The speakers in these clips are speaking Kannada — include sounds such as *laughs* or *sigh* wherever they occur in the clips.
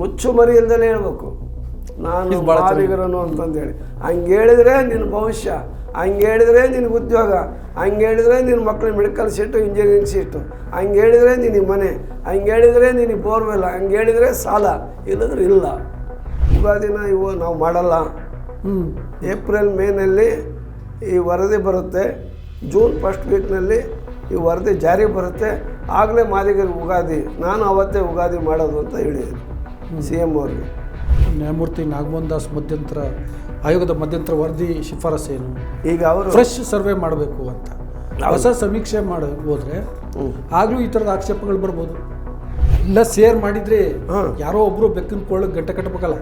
ಮುಚ್ಚು ಮರಿ ಇಲ್ದಲೇ ಹೇಳ್ಬೇಕು. ನಾನು ಬಾಲಿಗರನು ಅಂತಂದೇಳಿ. ಹಂಗೆ ಹೇಳಿದ್ರೆ ನಿನ್ನ ಭವಿಷ್ಯ ಹಂಗೆ ಹೇಳಿದ್ರೆ ನಿನಗೆ ಉದ್ಯೋಗ ಹಂಗೆ ಹೇಳಿದ್ರೆ ನಿನ್ನ ಮಕ್ಕಳು ಮೆಡಿಕಲ್ ಸೀಟು ಇಂಜಿನಿಯರಿಂಗ್ ಸೀಟು ಹಂಗೆ ಹೇಳಿದರೆ ನಿನಗೆ ಮನೆ ಹಂಗೆ ಹೇಳಿದರೆ ನಿನಗೆ ಬೋರ್ವೆಲ್ಲ ಹಂಗೆ ಹೇಳಿದ್ರೆ ಸಾಲ ಇಲ್ಲದ್ರೆ ಇಲ್ಲ. ಯುಗಾದಿನ ಇವು ನಾವು ಮಾಡಲ್ಲ. ಏಪ್ರಿಲ್ ಮೇನಲ್ಲಿ ಈ ವರದಿ ಬರುತ್ತೆ ಜೂನ್ ಫಸ್ಟ್ ವೀಕ್ನಲ್ಲಿ ಈ ವರದಿ ಜಾರಿ ಬರುತ್ತೆ. ಆಗಲೇ ಮಾದಿಗರಿಗೆ ಉಗಾದಿ ನಾನು ಅವತ್ತೇ ಉಗಾದಿ ಮಾಡೋದು ಅಂತ ಹೇಳಿದ್ದೀನಿ. ಸಿ ಎಂ ಅವ್ರಿಗೆ. ನ್ಯಾಯಮೂರ್ತಿ ನಾಗಮೋಹನ್ ದಾಸ್ ಮಧ್ಯಂತರ ಆಯೋಗದ ಮಧ್ಯಂತರ ವರದಿ ಶಿಫಾರಸು ಏನು? ಈಗ ಅವರು ಫ್ರೆಶ್ ಸರ್ವೆ ಮಾಡಬೇಕು ಅಂತ. ಹೊಸ ಸಮೀಕ್ಷೆ ಮಾಡಿ ಹೋದ್ರೆ ಆಗಲೂ ಈ ಥರದ ಆಕ್ಷೇಪಗಳು ಬರ್ಬೋದು. ಎಲ್ಲ ಸೇರ್ ಮಾಡಿದ್ರೆ. ಯಾರೋ ಒಬ್ಬರು ಬೆಕ್ಕಿನ ಕೊಳ್ಳಕ್ಕೆ ಗಂಟೆ ಕಟ್ಟಬೇಕಲ್ಲ?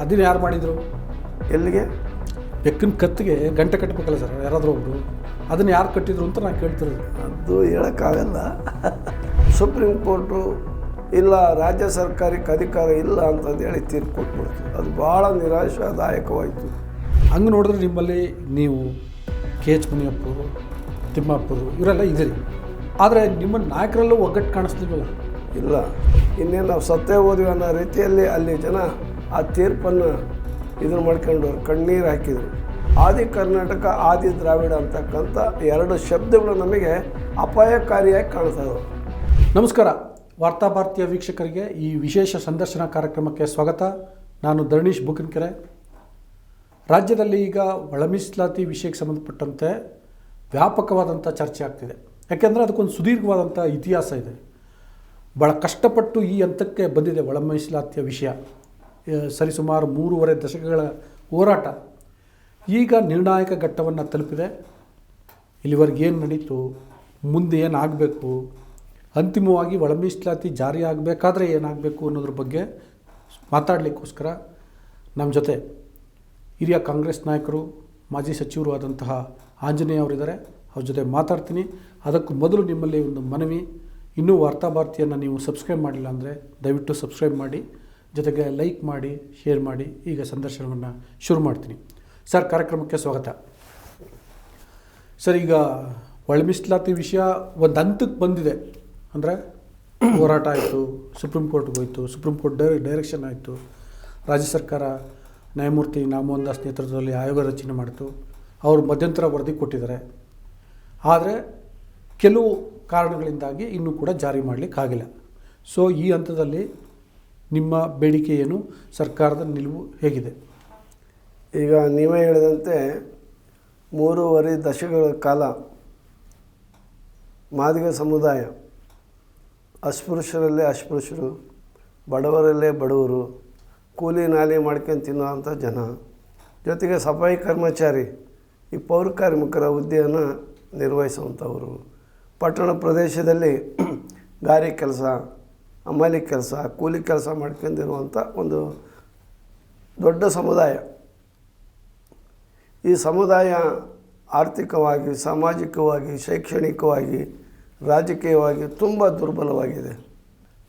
ಅದನ್ನ ಯಾರು ಮಾಡಿದ್ರು? ಎಲ್ಲಿಗೆ? ಬೆಕ್ಕಿನ ಕತ್ತಿಗೆ ಗಂಟೆ ಕಟ್ಟಬೇಕಲ್ಲ ಸರ್ ಯಾರಾದರೂ ಒಬ್ಬರು ಅದನ್ನ ಯಾರು ಕಟ್ಟಿದ್ರು ಅಂತ ನಾನು ಕೇಳ್ತಿರೋದು. ಅದು ಹೇಳೋಕ್ಕಾಗಲ್ಲ. *laughs* ಸುಪ್ರೀಂ ಕೋರ್ಟು ಇಲ್ಲ ರಾಜ್ಯ ಸರ್ಕಾರಕ್ಕೆ ಅಧಿಕಾರ ಇಲ್ಲ ಅಂತಂದೇಳಿ ತೀರ್ಪು ಕೊಟ್ಬಿಡ್ತು. ಅದು ಭಾಳ ನಿರಾಶಾದಾಯಕವಾಯಿತು. ಹಂಗೆ ನೋಡಿದ್ರೆ ನಿಮ್ಮಲ್ಲಿ ನೀವು ಕೆ ಎಚ್ ಮುನಿಯಪ್ಪರು ತಿಮ್ಮಪ್ಪರು ಇವರೆಲ್ಲ ಇದ್ದೀರಿ. ಆದರೆ ನಿಮ್ಮ ನಾಯಕರಲ್ಲೂ ಒಗ್ಗಟ್ಟು ಕಾಣಿಸ್ತಿಲ್ಲ ಇಲ್ಲ. ಇನ್ನೇನು ನಾವು ಸತ್ತೇ ಹೋದ್ವಿ ಅನ್ನೋ ರೀತಿಯಲ್ಲಿ ಅಲ್ಲಿ ಜನ ಆ ತೀರ್ಪನ್ನು ಇದನ್ನು ಮಾಡ್ಕೊಂಡು ಕಣ್ಣೀರು ಹಾಕಿದರು. ಆದಿ ಕರ್ನಾಟಕ ಆದಿ ದ್ರಾವಿಡ ಅಂತಕ್ಕಂಥ ಎರಡು ಶಬ್ದಗಳು ನಮಗೆ ಅಪಾಯಕಾರಿಯಾಗಿ ಕಾಣ್ತಾ ನಮಸ್ಕಾರ. ವಾರ್ತಾ ಭಾರತೀಯ ವೀಕ್ಷಕರಿಗೆ ಈ ವಿಶೇಷ ಸಂದರ್ಶನ ಕಾರ್ಯಕ್ರಮಕ್ಕೆ ಸ್ವಾಗತ. ನಾನು ಧರಣೀಶ್ ಬುಕಿನ್ಕೆರೆ. ರಾಜ್ಯದಲ್ಲಿ ಈಗ ಒಳ ಮೀಸಲಾತಿ ವಿಷಯಕ್ಕೆ ಸಂಬಂಧಪಟ್ಟಂತೆ ವ್ಯಾಪಕವಾದಂಥ ಚರ್ಚೆ ಆಗ್ತಿದೆ. ಯಾಕೆಂದರೆ ಅದಕ್ಕೊಂದು ಸುದೀರ್ಘವಾದಂಥ ಇತಿಹಾಸ ಇದೆ. ಭಾಳ ಕಷ್ಟಪಟ್ಟು ಈ ಹಂತಕ್ಕೆ ಬಂದಿದೆ ಒಳ ಮೀಸಲಾತಿಯ ವಿಷಯ ಸರಿಸುಮಾರು ಮೂರುವರೆ ದಶಕಗಳ ಹೋರಾಟ. ಈಗ ನಿರ್ಣಾಯಕ ಘಟ್ಟವನ್ನು ತಲುಪಿದೆ. ಇಲ್ಲಿವರೆಗೆ ಏನು ನಡೀತು? ಮುಂದೆ ಏನಾಗಬೇಕು ಅಂತಿಮವಾಗಿ ಒಳ ಮೀಸಲಾತಿ ಜಾರಿ ಆಗಬೇಕಾದ್ರೆ ಏನಾಗಬೇಕು ಅನ್ನೋದ್ರ ಬಗ್ಗೆ ಮಾತಾಡಲಿಕ್ಕೋಸ್ಕರ ನಮ್ಮ ಜೊತೆ ಹಿರಿಯ ಕಾಂಗ್ರೆಸ್ ನಾಯಕರು, ಮಾಜಿ ಸಚಿವರು ಆದಂತಹ ಆಂಜನೇಯ ಅವರಿದ್ದಾರೆ. ಅವ್ರ ಜೊತೆ ಮಾತಾಡ್ತೀನಿ. ಅದಕ್ಕೂ ಮೊದಲು ನಿಮ್ಮಲ್ಲಿ ಒಂದು ಮನವಿ. ಇನ್ನೂ ವಾರ್ತಾಭಾರತಿಯನ್ನು ನೀವು ಸಬ್ಸ್ಕ್ರೈಬ್ ಮಾಡಿಲ್ಲ ಅಂದರೆ ದಯವಿಟ್ಟು ಸಬ್ಸ್ಕ್ರೈಬ್ ಮಾಡಿ. ಜೊತೆಗೆ ಲೈಕ್ ಮಾಡಿ, ಶೇರ್ ಮಾಡಿ. ಈಗ ಸಂದರ್ಶನವನ್ನು ಶುರು ಮಾಡ್ತೀನಿ. ಸರ್, ಕಾರ್ಯಕ್ರಮಕ್ಕೆ ಸ್ವಾಗತ. ಸರ್, ಈಗ ಒಳ ಮೀಸಲಾತಿ ವಿಷಯ ಒಂದು ಹಂತಕ್ಕೆ ಬಂದಿದೆ. ಅಂದರೆ ಹೋರಾಟ ಆಯಿತು ಸುಪ್ರೀಂ ಕೋರ್ಟ್ಗೆ ಹೋಯಿತು ಸುಪ್ರೀಂ ಕೋರ್ಟ್ ಡೈ ಡೈರೆಕ್ಷನ್ ಆಯಿತು. ರಾಜ್ಯ ಸರ್ಕಾರ ನ್ಯಾಯಮೂರ್ತಿ ನಾಮೋಹನ್ ದಾಸ್ ನೇತೃತ್ವದಲ್ಲಿ ಆಯೋಗ ರಚನೆ ಮಾಡಿತು. ಅವರು ಮಧ್ಯಂತರ ವರದಿ ಕೊಟ್ಟಿದ್ದಾರೆ. ಆದರೆ ಕೆಲವು ಕಾರಣಗಳಿಂದಾಗಿ ಇನ್ನೂ ಕೂಡ ಜಾರಿ ಮಾಡಲಿಕ್ಕಾಗಿಲ್ಲ ಸೊ ಈ ಹಂತದಲ್ಲಿ ನಿಮ್ಮ ಬೇಡಿಕೆ ಏನು? ಸರ್ಕಾರದ ನಿಲುವು ಹೇಗಿದೆ? ಈಗ ನೀವೇ ಹೇಳಿದಂತೆ ಮೂರುವರೆ ದಶಕಗಳ ಕಾಲ ಮಾದಿಗ ಸಮುದಾಯ ಅಸ್ಪೃಶ್ಯರಲ್ಲೇ ಅಸ್ಪೃಶ್ಯರು, ಬಡವರಲ್ಲೇ ಬಡವರು, ಕೂಲಿ ನಾಲಿ ಮಾಡ್ಕೊಂಡು ತಿನ್ನುವಂಥ ಜನ. ಜೊತೆಗೆ ಸಫಾಯಿ ಕರ್ಮಚಾರಿ, ಈ ಪೌರ ಕಾರ್ಮಿಕರ ಹುದ್ದೆಯನ್ನು ನಿರ್ವಹಿಸುವಂಥವರು. ಪಟ್ಟಣ ಪ್ರದೇಶದಲ್ಲಿ *clears throat* ಗಾರೆ ಕೆಲಸ ಅಮಾಲಿ ಕೆಲಸ, ಕೂಲಿ ಕೆಲಸ ಮಾಡ್ಕೊಂಡಿರುವಂಥ ಒಂದು ದೊಡ್ಡ ಸಮುದಾಯ. ಈ ಸಮುದಾಯ ಆರ್ಥಿಕವಾಗಿ, ಸಾಮಾಜಿಕವಾಗಿ, ಶೈಕ್ಷಣಿಕವಾಗಿ ರಾಜಕೀಯವಾಗಿ ತುಂಬ ದುರ್ಬಲವಾಗಿದೆ.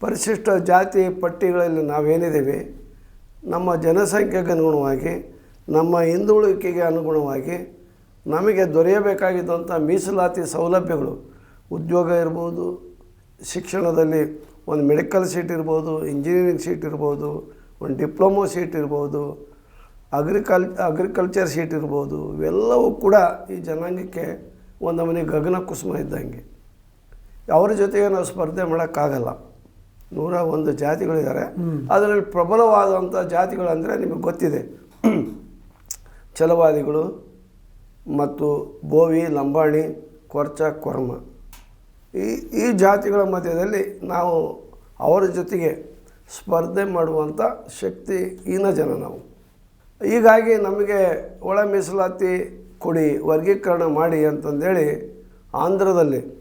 ಪರಿಶಿಷ್ಟ ಜಾತಿ ಪಟ್ಟಿಗಳಲ್ಲಿ ನಾವೇನಿದ್ದೀವಿ, ನಮ್ಮ ಜನಸಂಖ್ಯೆಗೆ ಅನುಗುಣವಾಗಿ, ನಮ್ಮ ಹಿಂದುಳಿಕೆಗೆ ಅನುಗುಣವಾಗಿ, ನಮಗೆ ದೊರೆಯಬೇಕಾಗಿದ್ದಂಥ ಮೀಸಲಾತಿ ಸೌಲಭ್ಯಗಳು, ಉದ್ಯೋಗ ಇರ್ಬೋದು, ಶಿಕ್ಷಣದಲ್ಲಿ ಒಂದು ಮೆಡಿಕಲ್ ಸೀಟ್ ಇರ್ಬೋದು, ಇಂಜಿನಿಯರಿಂಗ್ ಸೀಟ್ ಇರ್ಬೋದು, ಒಂದು ಡಿಪ್ಲೊಮೊ ಸೀಟ್ ಇರ್ಬೋದು, ಅಗ್ರಿಕಲ್, ಅಗ್ರಿಕಲ್ಚರ್ ಸೀಟ್ ಇರ್ಬೋದು, ಇವೆಲ್ಲವೂ ಕೂಡ ಈ ಜನಾಂಗಕ್ಕೆ ಒಂದು ಮನೆ ಗಗನ ಕುಸುಮ ಇದ್ದಂಗೆ. ಅವ್ರ ಜೊತೆಗೆ ನಾವು ಸ್ಪರ್ಧೆ ಮಾಡೋಕ್ಕಾಗಲ್ಲ. ನೂರ ಒಂದು ಜಾತಿಗಳಿದ್ದಾರೆ. ಅದರಲ್ಲಿ ಪ್ರಬಲವಾದಂಥ ಜಾತಿಗಳಂದರೆ ನಿಮಗೆ ಗೊತ್ತಿದೆ. *clears throat* ಛಲವಾದಿಗಳು ಮತ್ತು ಬೋವಿ, ಲಂಬಾಣಿ, ಕೊರ್ಚ, ಕೊರ್ಮ. ಈ ಈ ಜಾತಿಗಳ ಮಧ್ಯದಲ್ಲಿ ನಾವು ಅವರ ಜೊತೆಗೆ ಸ್ಪರ್ಧೆ ಮಾಡುವಂಥ ಶಕ್ತಿ ಹೀನ ಜನ ನಾವು. ಹೀಗಾಗಿ ನಮಗೆ ಒಳ ಮೀಸಲಾತಿ ಕೊಡಿ, ವರ್ಗೀಕರಣ ಮಾಡಿ ಅಂತಂದೇಳಿ ಆಂಧ್ರದಲ್ಲಿ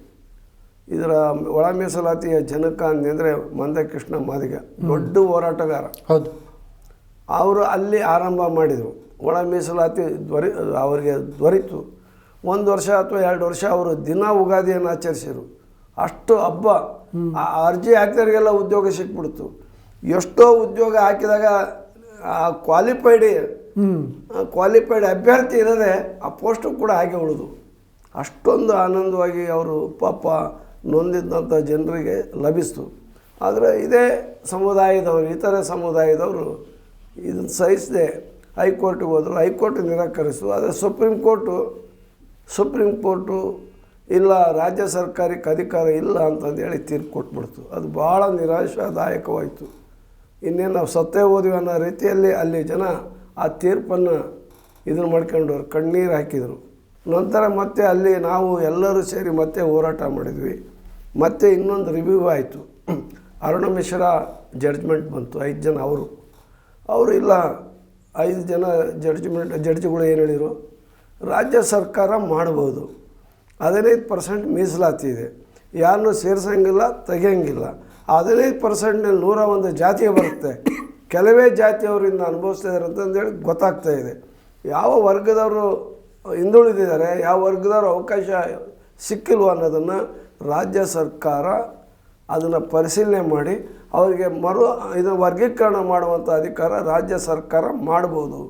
ಇದರ ಒಳ ಮೀಸಲಾತಿಯ ಜನಕ ಅಂತಂದರೆ ಮಂದಕೃಷ್ಣ ಮಾದಿಗ ದೊಡ್ಡ ಹೋರಾಟಗಾರ. ಹೌದು. ಅವರು ಅಲ್ಲಿ ಆರಂಭ ಮಾಡಿದರು. ಒಳ ಮೀಸಲಾತಿ ದೊರೆ ಅವರಿಗೆ ದೊರೀತು ಒಂದು ವರ್ಷ ಅಥವಾ ಎರಡು ವರ್ಷ ಅವರು ದಿನ ಉಗಾದಿಯನ್ನು ಆಚರಿಸಿದರು. ಅಷ್ಟು ಹಬ್ಬ ಆ ಅರ್ಜಿ ಹಾಕಿದವರಿಗೆಲ್ಲ ಉದ್ಯೋಗ ಸಿಕ್ಬಿಡ್ತು. ಎಷ್ಟೋ ಉದ್ಯೋಗ ಹಾಕಿದಾಗ ಆ ಕ್ವಾಲಿಫೈಡ್ ಕ್ವಾಲಿಫೈಡ್ ಅಭ್ಯರ್ಥಿ ಇರದೆ ಆ ಪೋಸ್ಟು ಕೂಡ ಹಾಗೆ ಉಳಿದು. ಅಷ್ಟೊಂದು ಆನಂದವಾಗಿ ಅವರು ಪಾಪ ನೊಂದಿದ್ದಂಥ ಜನರಿಗೆ ಲಭಿಸ್ತು. ಆದರೆ ಇದೇ ಸಮುದಾಯದವರು, ಇತರೆ ಸಮುದಾಯದವರು ಇದನ್ನು ಸಹಿಸದೆ ಹೈಕೋರ್ಟಿಗೆ ಹೋದರು. ಹೈಕೋರ್ಟ್ ನಿರಾಕರಿಸು ಆದರೆ ಸುಪ್ರೀಂ ಕೋರ್ಟು ಸುಪ್ರೀಂ ಕೋರ್ಟು ಇಲ್ಲ, ರಾಜ್ಯ ಸರ್ಕಾರಕ್ಕೆ ಅಧಿಕಾರ ಇಲ್ಲ ಅಂತಂದೇಳಿ ತೀರ್ಪು ಕೊಟ್ಬಿಡ್ತು. ಅದು ಭಾಳ ನಿರಾಶಾದಾಯಕವಾಯಿತು. ಇನ್ನೇನು ನಾವು ಸತ್ತೇ ಹೋದ್ವಿ ಅನ್ನೋ ರೀತಿಯಲ್ಲಿ ಅಲ್ಲಿ ಜನ ಆ ತೀರ್ಪನ್ನು ಇದನ್ನು ಮಾಡ್ಕೊಂಡವ್ರು. ಕಣ್ಣೀರು ಹಾಕಿದರು. ನಂತರ ಮತ್ತೆ ಅಲ್ಲಿ ನಾವು ಎಲ್ಲರೂ ಸೇರಿ ಮತ್ತೆ ಹೋರಾಟ ಮಾಡಿದ್ವಿ. ಮತ್ತೆ ಇನ್ನೊಂದು ರಿವ್ಯೂ ಆಯಿತು. ಅರುಣ ಮಿಶ್ರಾ ಜಡ್ಜ್ಮೆಂಟ್ ಬಂತು. ಐದು ಜನ ಅವರು. ಅವರು ಇಲ್ಲ, ಐದು ಜನ ಜಡ್ಜ್ಮೆಂಟ್ ಜಡ್ಜ್ಗಳು ಏನು ಹೇಳಿದರು? ರಾಜ್ಯ ಸರ್ಕಾರ ಮಾಡ್ಬೋದು. ಹದಿನೈದು ಪರ್ಸೆಂಟ್ ಮೀಸಲಾತಿ ಇದೆ. ಯಾರನ್ನೂ ಸೇರಿಸಂಗಿಲ್ಲ, ತೆಗಿಯಂಗಿಲ್ಲ. ಹದಿನೈದು ಪರ್ಸೆಂಟ್ನಲ್ಲಿ ನೂರ ಒಂದು ಜಾತಿ ಬರುತ್ತೆ. ಕೆಲವೇ ಜಾತಿಯವರಿಂದ ಅನುಭವಿಸ್ತಾ ಇದ್ದಾರೆ ಅಂತಂದೇಳಿ ಗೊತ್ತಾಗ್ತಾ ಇದೆ. ಯಾವ ವರ್ಗದವರು ಹಿಂದುಳಿದಿದ್ದಾರೆ ಯಾವ ವರ್ಗದವರು ಅವಕಾಶ ಸಿಕ್ಕಿಲ್ವ ಅನ್ನೋದನ್ನು ರಾಜ್ಯ ಸರ್ಕಾರ ಅದನ್ನು ಪರಿಶೀಲನೆ ಮಾಡಿ ಅವರಿಗೆ ಮರು ಇದು ವರ್ಗೀಕರಣ ಮಾಡುವಂಥ ಅಧಿಕಾರ ರಾಜ್ಯ ಸರ್ಕಾರ ಮಾಡ್ಬೋದು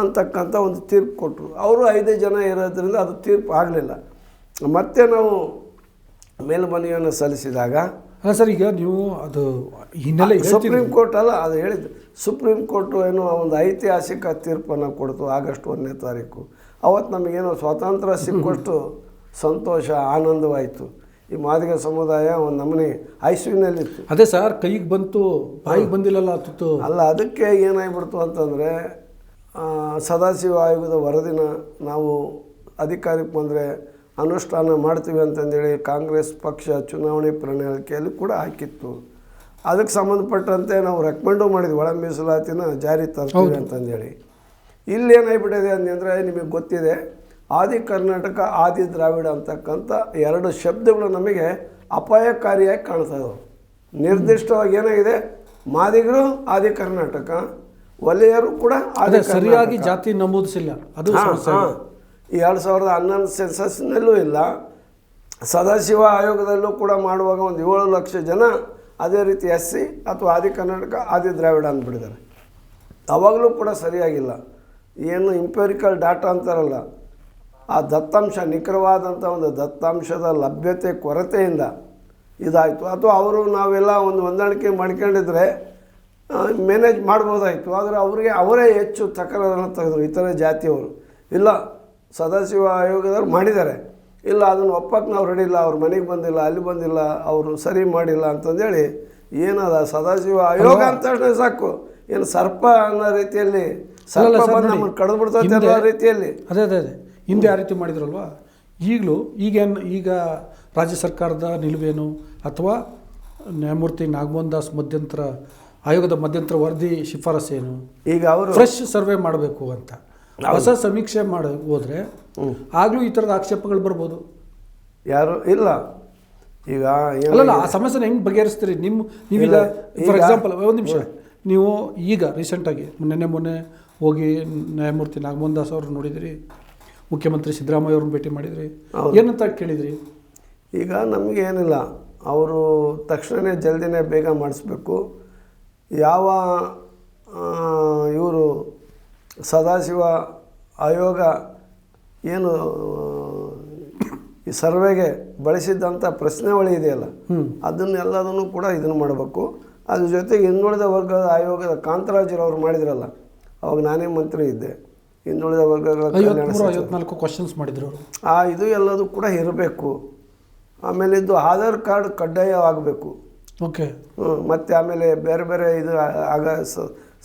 ಅಂತಕ್ಕಂಥ ಒಂದು ತೀರ್ಪು ಕೊಟ್ಟರು ಅವರು ಐದೇ ಜನ ಇರೋದ್ರಿಂದ ಅದು ತೀರ್ಪು ಆಗಲಿಲ್ಲ. ಮತ್ತೆ ನಾವು ಮೇಲ್ಮನವಿಯನ್ನು ಸಲ್ಲಿಸಿದಾಗ ಅಲ್ಲ ಸರ್ ಈಗ ನೀವು ಅದು ಹಿನ್ನೆಲೆ ಸುಪ್ರೀಂ ಕೋರ್ಟ್ ಅಲ್ಲ ಅದು ಹೇಳಿದ್ದು. ಸುಪ್ರೀಂ ಕೋರ್ಟು ಏನೋ ಒಂದು ಐತಿಹಾಸಿಕ ತೀರ್ಪನ್ನು ಕೊಡ್ತು ಆಗಸ್ಟ್ ಒಂದನೇ ತಾರೀಕು. ಅವತ್ತು ನಮಗೇನೋ ಸ್ವಾತಂತ್ರ್ಯ ಸಿಕ್ಕಷ್ಟು ಸಂತೋಷ ಆನಂದವಾಯಿತು. ಈ ಮಾದಿಗ ಸಮುದಾಯ ಒಂದು ನಮ್ಮನೆ ಐಸುವಿನಲ್ಲಿತ್ತು. ಅದೇ ಸರ್ ಕೈಗೆ ಬಂತು ಬಾಯಿಗೆ ಬಂದಿಲ್ಲಲ್ಲ ತುತ್ತು ಅಲ್ಲ ಅದಕ್ಕೆ ಏನಾಗ್ಬಿಡ್ತು ಅಂತಂದರೆ ಸದಾಶಿವ ಆಯೋಗದ ವರದಿನ ನಾವು ಅಧಿಕಾರಕ್ಕೆ ಬಂದರೆ ಅನುಷ್ಠಾನ ಮಾಡ್ತೀವಿ ಅಂತಂದೇಳಿ ಕಾಂಗ್ರೆಸ್ ಪಕ್ಷ ಚುನಾವಣೆ ಪ್ರಣಾಳಿಕೆಯಲ್ಲಿ ಕೂಡ ಹಾಕಿತ್ತು. ಅದಕ್ಕೆ ಸಂಬಂಧಪಟ್ಟಂತೆ ನಾವು ರೆಕಮೆಂಡು ಮಾಡಿದ್ವಿ ಒಳ ಮೀಸಲಾತಿನ ಜಾರಿ ತರ್ತೀವಿ ಅಂತಂದೇಳಿ. ಇಲ್ಲಿ ಏನಾಗ್ಬಿಟ್ಟಿದೆ ಅಂದರೆ ನಿಮಗೆ ಗೊತ್ತಿದೆ. ಆದಿ ಕರ್ನಾಟಕ ಆದಿ ದ್ರಾವಿಡ ಅಂತಕ್ಕಂಥ ಎರಡು ಶಬ್ದಗಳು ನಮಗೆ ಅಪಾಯಕಾರಿಯಾಗಿ ಕಾಣ್ತಾ ಇದ್ದವು ನಿರ್ದಿಷ್ಟವಾಗಿ ಏನಾಗಿದೆ? ಮಾದಿಗರು ಆದಿ ಕರ್ನಾಟಕ. ವಲಯರು ಕೂಡ ಆದಿ ಅದೇ ಸರಿಯಾಗಿ ಜಾತಿ ನಮೂದಿಸಿಲ್ಲ. ಅದು ಎರಡು ಸಾವಿರದ ಹನ್ನೊಂದು ಸೆನ್ಸಸ್ನಲ್ಲೂ ಇಲ್ಲ. ಸದಾಶಿವ ಆಯೋಗದಲ್ಲೂ ಕೂಡ ಮಾಡುವಾಗ ಒಂದು ಏಳು ಲಕ್ಷ ಜನ ಅದೇ ರೀತಿ ಎಸ್ ಸಿ ಅಥವಾ ಆದಿ ಕರ್ನಾಟಕ ಆದಿ ದ್ರಾವಿಡ ಅಂದ್ಬಿಟ್ಟಿದ್ದಾರೆ. ಅವಾಗಲೂ ಕೂಡ ಸರಿಯಾಗಿಲ್ಲ. ಏನು ಇಂಪೆರಿಕಲ್ ಡಾಟಾ ಅಂತಾರಲ್ಲ ಆ ದತ್ತಾಂಶ ನಿಖರವಾದಂಥ ಒಂದು ದತ್ತಾಂಶದ ಲಭ್ಯತೆ ಕೊರತೆಯಿಂದ ಇದಾಯಿತು. ಅಥವಾ ಅವರು ನಾವೆಲ್ಲ ಒಂದು ಹೊಂದಾಣಿಕೆ ಮಾಡ್ಕೊಂಡಿದ್ರೆ ಮ್ಯಾನೇಜ್ ಮಾಡ್ಬೋದಾಯಿತು. ಆದರೆ ಅವರಿಗೆ ಅವರೇ ಹೆಚ್ಚು ತಕರಾರನ್ನು ತೆಗೆದರು ಇತರೆ ಜಾತಿಯವರು. ಇಲ್ಲ ಸದಾಶಿವ ಆಯೋಗದವ್ರು ಮಾಡಿದ್ದಾರೆ. ಇಲ್ಲ ಅದನ್ನು ಒಪ್ಪಕ್ಕೆ ನಾವು ರೆಡಿ ಇಲ್ಲ ಅವ್ರ ಮನೆಗೆ ಬಂದಿಲ್ಲ ಅಲ್ಲಿ ಬಂದಿಲ್ಲ ಅವರು ಸರಿ ಮಾಡಿಲ್ಲ ಅಂತಂದೇಳಿ ಏನದ ಸದಾಶಿವ ಆಯೋಗ ಅಂತ ಸಾಕು. ಏನು ಸರ್ಪ ಅನ್ನೋ ರೀತಿಯಲ್ಲಿ ಕಳೆದು ರೀತಿಯಲ್ಲಿ. ಅದೇ ಅದೇ ಅದೇ. ಹಿಂದೆ ಆ ರೀತಿ ಮಾಡಿದ್ರಲ್ವಾ? ಈಗಲೂ ಈಗೇನು ಈಗ ರಾಜ್ಯ ಸರ್ಕಾರದ ನಿಲುವೇನು ಅಥವಾ ನ್ಯಾಯಮೂರ್ತಿ ನಾಗಮೋಹನ್ ದಾಸ್ ಮಧ್ಯಂತರ ಆಯೋಗದ ಮಧ್ಯಂತರ ವರದಿ ಶಿಫಾರಸೇನು ಈಗ ಅವರು ಫ್ರೆಶ್ ಸರ್ವೆ ಮಾಡಬೇಕು ಅಂತ. ಹೊಸ ಸಮೀಕ್ಷೆ ಮಾಡಿ ಹೋದರೆ ಆಗಲೂ ಈ ಥರದ ಆಕ್ಷೇಪಗಳು ಬರ್ಬೋದು. ಯಾರು? ಇಲ್ಲ. ಈಗ ಅಲ್ಲ ಅಲ್ಲಲ್ಲ ಆ ಸಮಸ್ಯೆನ ಹೆಂಗೆ ಬಗೆಹರಿಸ್ತೀರಿ? ನಿಮ್ಮ ನೀವೀಗ ಫಾರ್ ಎಕ್ಸಾಂಪಲ್ ಒಂದು ನಿಮಿಷ. ನೀವು ಈಗ ರೀಸೆಂಟಾಗಿ ಮೊನ್ನೆ ಮೊನ್ನೆ ಹೋಗಿ ನ್ಯಾಯಮೂರ್ತಿ ನಾಗಮೋಹನ್ ದಾಸ್ ಅವ್ರನ್ನ ನೋಡಿದಿರಿ ಮುಖ್ಯಮಂತ್ರಿ ಸಿದ್ದರಾಮಯ್ಯ ಅವ್ರನ್ನ ಭೇಟಿ ಮಾಡಿದ್ರಿ. ಏನಂತ ಕೇಳಿದ್ರಿ ಈಗ ನಮಗೇನಿಲ್ಲ ಅವರು ತಕ್ಷಣವೇ ಜಲ್ದಿನೇ ಬೇಗ ಮಾಡಿಸ್ಬೇಕು ಯಾವ ಇವರು ಸದಾಶಿವ ಆಯೋಗ ಏನು ಈ ಸರ್ವೆಗೆ ಬಳಸಿದ್ದಂಥ ಪ್ರಶ್ನಾವಳಿ ಇದೆಯಲ್ಲ. ಅದನ್ನೆಲ್ಲದನ್ನು ಕೂಡ ಇದನ್ನು ಮಾಡಬೇಕು ಅದ್ರ ಜೊತೆಗೆ ಹಿಂದುಳಿದ ವರ್ಗದ ಆಯೋಗದ ಕಾಂತರಾಜರು ಅವರು ಮಾಡಿದ್ರಲ್ಲ ಅವಾಗ ನಾನೇ ಮಂತ್ರಿ ಇದ್ದೆ. ಹಿಂದುಳಿದ ವರ್ಗಗಳ ಕಲ್ಯಾಣ. ಐವತ್ನಾಲ್ಕು ಕ್ವಶನ್ಸ್ ಮಾಡಿದರು ಆ ಇದು ಎಲ್ಲದೂ ಕೂಡ ಇರಬೇಕು. ಆಮೇಲೆ ಇದು ಆಧಾರ್ ಕಾರ್ಡ್ ಕಡ್ಡಾಯವಾಗಬೇಕು. ಓಕೆ. ಮತ್ತು ಆಮೇಲೆ ಬೇರೆ ಬೇರೆ ಇದು ಆಗ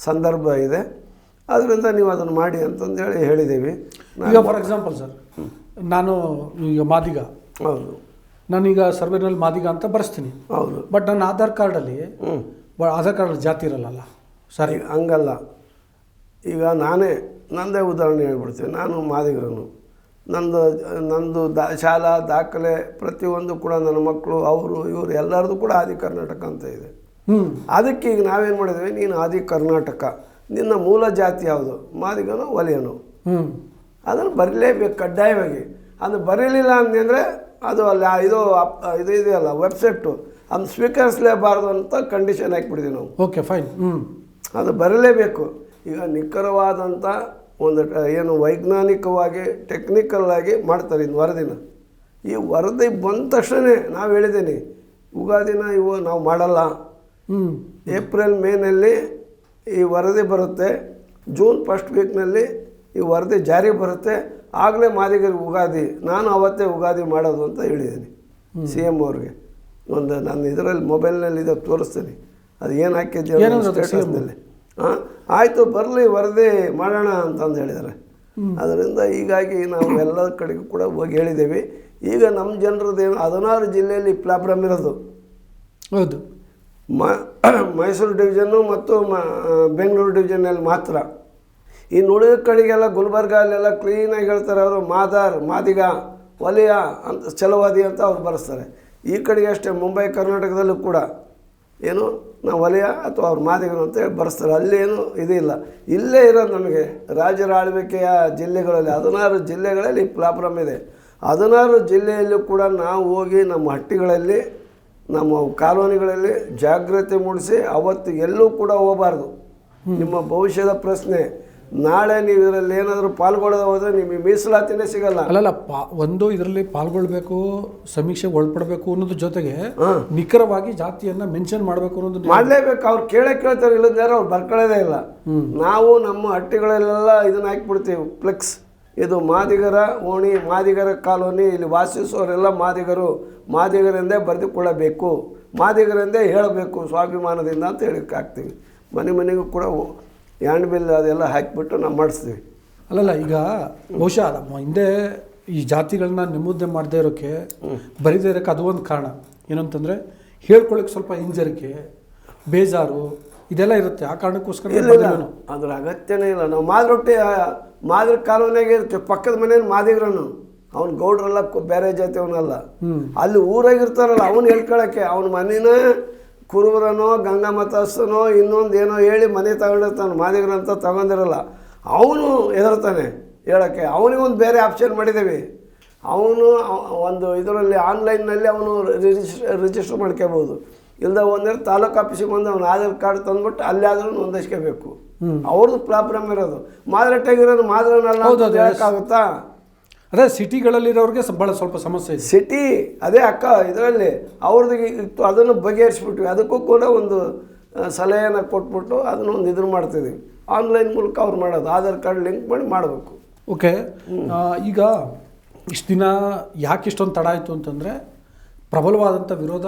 ಸಂದರ್ಭ ಇದೆ. ಅದರಿಂದ ನೀವು ಅದನ್ನು ಮಾಡಿ ಅಂತಂದೇಳಿ ಹೇಳಿದ್ದೀವಿ. ಈಗ ಫಾರ್ ಎಕ್ಸಾಂಪಲ್ ಸರ್ ನಾನು ಈಗ ಮಾದಿಗ. ಹೌದು. ನಾನೀಗ ಸರ್ವೇನಲ್ಲಿ ಮಾದಿಗ ಅಂತ ಬರೆಸ್ತೀನಿ. ಹೌದು. ಬಟ್ ನನ್ನ ಆಧಾರ್ ಕಾರ್ಡಲ್ಲಿ ಆಧಾರ್ ಕಾರ್ಡ್ ಜಾತಿ ಇರಲ್ಲ ಸರಿ ಹಂಗಲ್ಲ. ಈಗ ನಾನೇ ನಂದೇ ಉದಾಹರಣೆ ಹೇಳ್ಬಿಡ್ತೀನಿ. ನಾನು ಮಾದಿಗರನು ನಂದು ನಂದು ದಾ ಶಾಲಾ ದಾಖಲೆ ಪ್ರತಿಯೊಂದು ಕೂಡ ನನ್ನ ಮಕ್ಕಳು ಅವರು ಇವರು ಎಲ್ಲರದ್ದು ಕೂಡ ಆದಿ ಕರ್ನಾಟಕ ಅಂತ ಇದೆ. ಹ್ಞೂ ಅದಕ್ಕೆ ಈಗ ನಾವೇನು ಮಾಡಿದ್ವಿ ನೀನು ಆದಿ ಕರ್ನಾಟಕ. ನಿನ್ನ ಮೂಲ ಜಾತಿ ಯಾವುದು? ಮಾದಿಗನೋ ಒಲೆಯನು ಹ್ಞೂ ಅದನ್ನು ಬರೀಲೇಬೇಕು ಕಡ್ಡಾಯವಾಗಿ. ಅದು ಬರೀಲಿಲ್ಲ ಅಂತಂದರೆ ಅದು ಅಲ್ಲಿ ಇದು ಅಪ್- ಇದು ಇದೆಯಲ್ಲ ವೆಬ್ಸೈಟು. ಅದನ್ನು ಸ್ವೀಕರಿಸಲೇಬಾರ್ದು ಅಂತ ಕಂಡೀಷನ್ ಹಾಕ್ಬಿಡ್ತೀವಿ ನಾವು. Okay fine. ಹ್ಞೂ ಅದು ಬರಲೇಬೇಕು. ಈಗ ನಿಖರವಾದಂಥ ಒಂದು ಏನು ವೈಜ್ಞಾನಿಕವಾಗಿ ಟೆಕ್ನಿಕಲ್ಲಾಗಿ ಮಾಡ್ತಾರೆ ಇನ್ನು ವರದಿನ. ಈ ವರದಿ ಬಂದ ತಕ್ಷಣ ನಾವು ಹೇಳಿದ್ದೀನಿ ಯುಗಾದಿನ ಇವು ನಾವು ಮಾಡಲ್ಲ. ಏಪ್ರಿಲ್ ಮೇನಲ್ಲಿ ಈ ವರದಿ ಬರುತ್ತೆ ಜೂನ್ ಫಸ್ಟ್ ವೀಕ್ನಲ್ಲಿ ಈ ವರದಿ ಜಾರಿ ಬರುತ್ತೆ ಆಗಲೇ ಮಾದಿಗರಿಗೆ ಉಗಾದಿ ನಾನು ಅವತ್ತೇ ಉಗಾದಿ ಮಾಡೋದು ಅಂತ ಹೇಳಿದ್ದೀನಿ. ಸಿ ಎಂ ಅವ್ರಿಗೆ. ಒಂದು ನಾನು ಇದರಲ್ಲಿ ಮೊಬೈಲ್ನಲ್ಲಿ ಇದು ತೋರಿಸ್ತೀನಿ. ಅದು ಏನು ಹಾಕಿದ್ದೀನಿ? ಸ್ಟೇಟಸ್ನಲ್ಲಿ ಆಯಿತು ಬರಲಿ ವರದಿ ಮಾಡೋಣ ಅಂತಂದು ಹೇಳಿದ್ದಾರೆ. ಅದರಿಂದ ಹೀಗಾಗಿ ನಾವು ಎಲ್ಲ ಕಡೆಗೂ ಕೂಡ ಹೋಗಿ ಹೇಳಿದ್ದೀವಿ. ಈಗ ನಮ್ಮ ಜನರದ್ದೇನು ಹದಿನಾರು ಜಿಲ್ಲೆಯಲ್ಲಿ ಪ್ಲಾಬ್ರಮ್ ಇರೋದು. ಹೌದು. ಮ ಮೈಸೂರು ಡಿವಿಷನ್ನು ಮತ್ತು ಮ ಬೆಂಗಳೂರು ಡಿವಿಷನ್ನಲ್ಲಿ ಮಾತ್ರ. ಈ ಉಳಿದ ಕಡೆಗೆಲ್ಲ ಗುಲ್ಬರ್ಗ ಅಲ್ಲೆಲ್ಲ ಕ್ಲೀನಾಗಿ ಹೇಳ್ತಾರೆ ಅವರು ಮಾದಾರ್ ಮಾದಿಗ ವಲಯ ಅಂತ ಚಲವಾದಿ ಅಂತ ಅವ್ರು ಬರೆಸ್ತಾರೆ. ಈ ಕಡೆಗೆ ಅಷ್ಟೇ ಮುಂಬೈ ಕರ್ನಾಟಕದಲ್ಲೂ ಕೂಡ. ಏನು? ನಾವು ವಲಯ ಅಥವಾ ಅವ್ರ ಮಾದಿಗರು ಅಂತ ಹೇಳಿ ಬರೆಸ್ತಾರೆ. ಅಲ್ಲೇನು ಇದಿಲ್ಲ. ಇಲ್ಲೇ ಇರೋದು ನಮಗೆ ರಾಜ್ಯರ ಆಳ್ವಿಕೆಯ ಜಿಲ್ಲೆಗಳಲ್ಲಿ ಹದಿನಾರು ಜಿಲ್ಲೆಗಳಲ್ಲಿ ಪ್ರಾಬ್ಲಮ್ ಇದೆ. ಹದಿನಾರು ಜಿಲ್ಲೆಯಲ್ಲೂ ಕೂಡ ನಾವು ಹೋಗಿ ನಮ್ಮ ಹಟ್ಟಿಗಳಲ್ಲಿ, ನಮ್ಮ ಕಾಲೋನಿಗಳಲ್ಲಿ ಜಾಗೃತಿ ಮೂಡಿಸಿ ಅವತ್ತು ಎಲ್ಲೂ ಕೂಡ ಹೋಗಬಾರ್ದು. ನಿಮ್ಮ ಭವಿಷ್ಯದ ಪ್ರಶ್ನೆ ನಾಳೆ ನೀವು ಇದರಲ್ಲಿ ಏನಾದರೂ ಪಾಲ್ಗೊಳ್ಳೋದು ಹೋದರೆ ನಿಮಗೆ ಮೀಸಲಾತಿನೇ ಸಿಗಲ್ಲ. ಅಲ್ಲಲ್ಲ ಪಾ ಒಂದು ಇದರಲ್ಲಿ ಪಾಲ್ಗೊಳ್ಬೇಕು ಸಮೀಕ್ಷೆಗೆ ಒಳಪಡಬೇಕು ಅನ್ನೋದ್ರ ಜೊತೆಗೆ ನಿಖರವಾಗಿ ಜಾತಿಯನ್ನ ಮೆನ್ಷನ್ ಮಾಡಬೇಕು ಅನ್ನೋದು ಮಾಡಲೇಬೇಕು. ಅವ್ರು ಕೇಳೇ ಕೇಳ್ತಾರೆ ಇಲ್ಲದ್ರೆ ಅವ್ರು ಬರ್ಕೊಳ್ಳೋದೇ ಇಲ್ಲ. ನಾವು ನಮ್ಮ ಹಟ್ಟಿಗಳಲ್ಲೆಲ್ಲ ಇದನ್ನ ಹಾಕಿಬಿಡ್ತೀವಿ. ಫ್ಲೆಕ್ಸ್. ಇದು ಮಾದಿಗರ ಓಣಿ ಮಾದಿಗರ ಕಾಲೋನಿ ಇಲ್ಲಿ ವಾಸಿಸುವವರೆಲ್ಲ ಮಾದಿಗರು. ಮಾದಿಗರೆಂದೇ ಬರೆದುಕೊಳ್ಳಬೇಕು. ಮಾದಿಗರೆಂದೇ ಹೇಳಬೇಕು ಸ್ವಾಭಿಮಾನದಿಂದ ಅಂತ ಹೇಳಕ್ಕೆ ಹಾಕ್ತೀವಿ ಮನೆ ಮನೆಗೂ ಕೂಡ ಹ್ಯಾಂಡ್ ಬಿಲ್ ಅದೆಲ್ಲ ಹಾಕಿಬಿಟ್ಟು ನಾವು ಮಾಡಿಸ್ತೀವಿ ಅಲ್ಲಲ್ಲ ಈಗ ಬಹುಶಃ ನಮ್ಮ ಹಿಂದೆ ಈ ಜಾತಿಗಳನ್ನ ನಿಮ್ಮುದ್ದೆ ಮಾಡದೇ ಇರೋಕ್ಕೆ ಬರೀದೇ ಇರೋಕ್ಕೆ ಅದು ಒಂದು ಕಾರಣ. ಏನಂತಂದರೆ ಹೇಳ್ಕೊಳ್ಳೋಕೆ ಸ್ವಲ್ಪ ಹಿಂಜರಿಕೆ ಬೇಜಾರು ಇದೆಲ್ಲ ಇರುತ್ತೆ. ಆ ಕಾರಣಕ್ಕೋಸ್ಕರ ಅದ್ರ ಅಗತ್ಯನೇ ಇಲ್ಲ. ನಾವು ಮಾದ್ರೊಟ್ಟಿ ಮಾದರಿ ಕಾಲೋನಿಯಾಗೆ ಇರುತ್ತೆ. ಪಕ್ಕದ ಮನೇಲಿ ಮಾದಿಗ್ರನು. ಅವ್ನ ಗೌಡ್ರಲ್ಲ ಬೇರೆ ಜಾತಿ ಅವನಲ್ಲ ಅಲ್ಲಿ ಊರಾಗಿರ್ತಾರಲ್ಲ ಅವನು ಹೇಳ್ಕೊಳಕ್ಕೆ. ಅವನ ಮನೇನ ಕುರುಬರನೋ ಗಂಗಾ ಮತಸ್ಥನೋ ಇನ್ನೊಂದು ಏನೋ ಹೇಳಿ ಮನೆ ತಗೊಂಡಿರ್ತಾನೆ ಮಾದಿಗರಂತ ತಗೊಂಡಿರಲ್ಲ. ಅವನು ಹೆದರ್ತಾನೆ ಹೇಳೋಕ್ಕೆ. ಅವನಿಗೊಂದು ಬೇರೆ ಆಪ್ಷನ್ ಮಾಡಿದ್ದೀವಿ. ಅವನು ಒಂದು ಇದರಲ್ಲಿ ಆನ್ಲೈನ್ನಲ್ಲಿ ಅವನು ರಿಜಿಸ್ಟರ್ ರಿಜಿಸ್ಟರ್ ಮಾಡ್ಕೋಬೋದು. ಇಲ್ಲದ ಒಂದೇ ತಾಲೂಕು ಆಫೀಸಿಗೆ ಬಂದು ಅವನು ಆಧಾರ್ ಕಾರ್ಡ್ ತಂದ್ಬಿಟ್ಟು ಅಲ್ಲಿ ಆದ್ರೂ ನೋಂದಾಯಿಸ್ಕೋಬೇಕು ಅವ್ರದ್ದು ಪ್ರಾಬ್ಲಮ್ ಇರೋದು. ಮಾದರಟ್ಟಾಗಿರೋದು ಮಾದರನಲ್ಲ ಹೇಳೋಕ್ಕಾಗುತ್ತಾ? ಅದೇ ಸಿಟಿಗಳಲ್ಲಿರೋರಿಗೆ ಭಾಳ ಸ್ವಲ್ಪ ಸಮಸ್ಯೆ ಇದೆ. ಸಿಟಿ ಅದೇ ಅಕ್ಕ ಇದರಲ್ಲಿ ಅವ್ರದ್ದು ಇತ್ತು ಅದನ್ನು ಬಗೆಹರಿಸ್ಬಿಟ್ವಿ. ಅದಕ್ಕೂ ಕೂಡ ಒಂದು ಸಲಹೆಯನ್ನು ಕೊಟ್ಬಿಟ್ಟು ಅದನ್ನ ಒಂದು ಇದನ್ನು ಮಾಡ್ತಿದ್ದೀವಿ ಆನ್ಲೈನ್ ಮೂಲಕ ಅವ್ರು ಮಾಡೋದು. ಆಧಾರ್ ಕಾರ್ಡ್ ಲಿಂಕ್ ಮಾಡಿ ಮಾಡಬೇಕು. ಓಕೆ. ಈಗ ಇಷ್ಟು ದಿನ ಯಾಕೆ ಇಷ್ಟೊಂದು ತಡ ಆಯಿತು ಅಂತಂದರೆ ಪ್ರಬಲವಾದಂಥ ವಿರೋಧ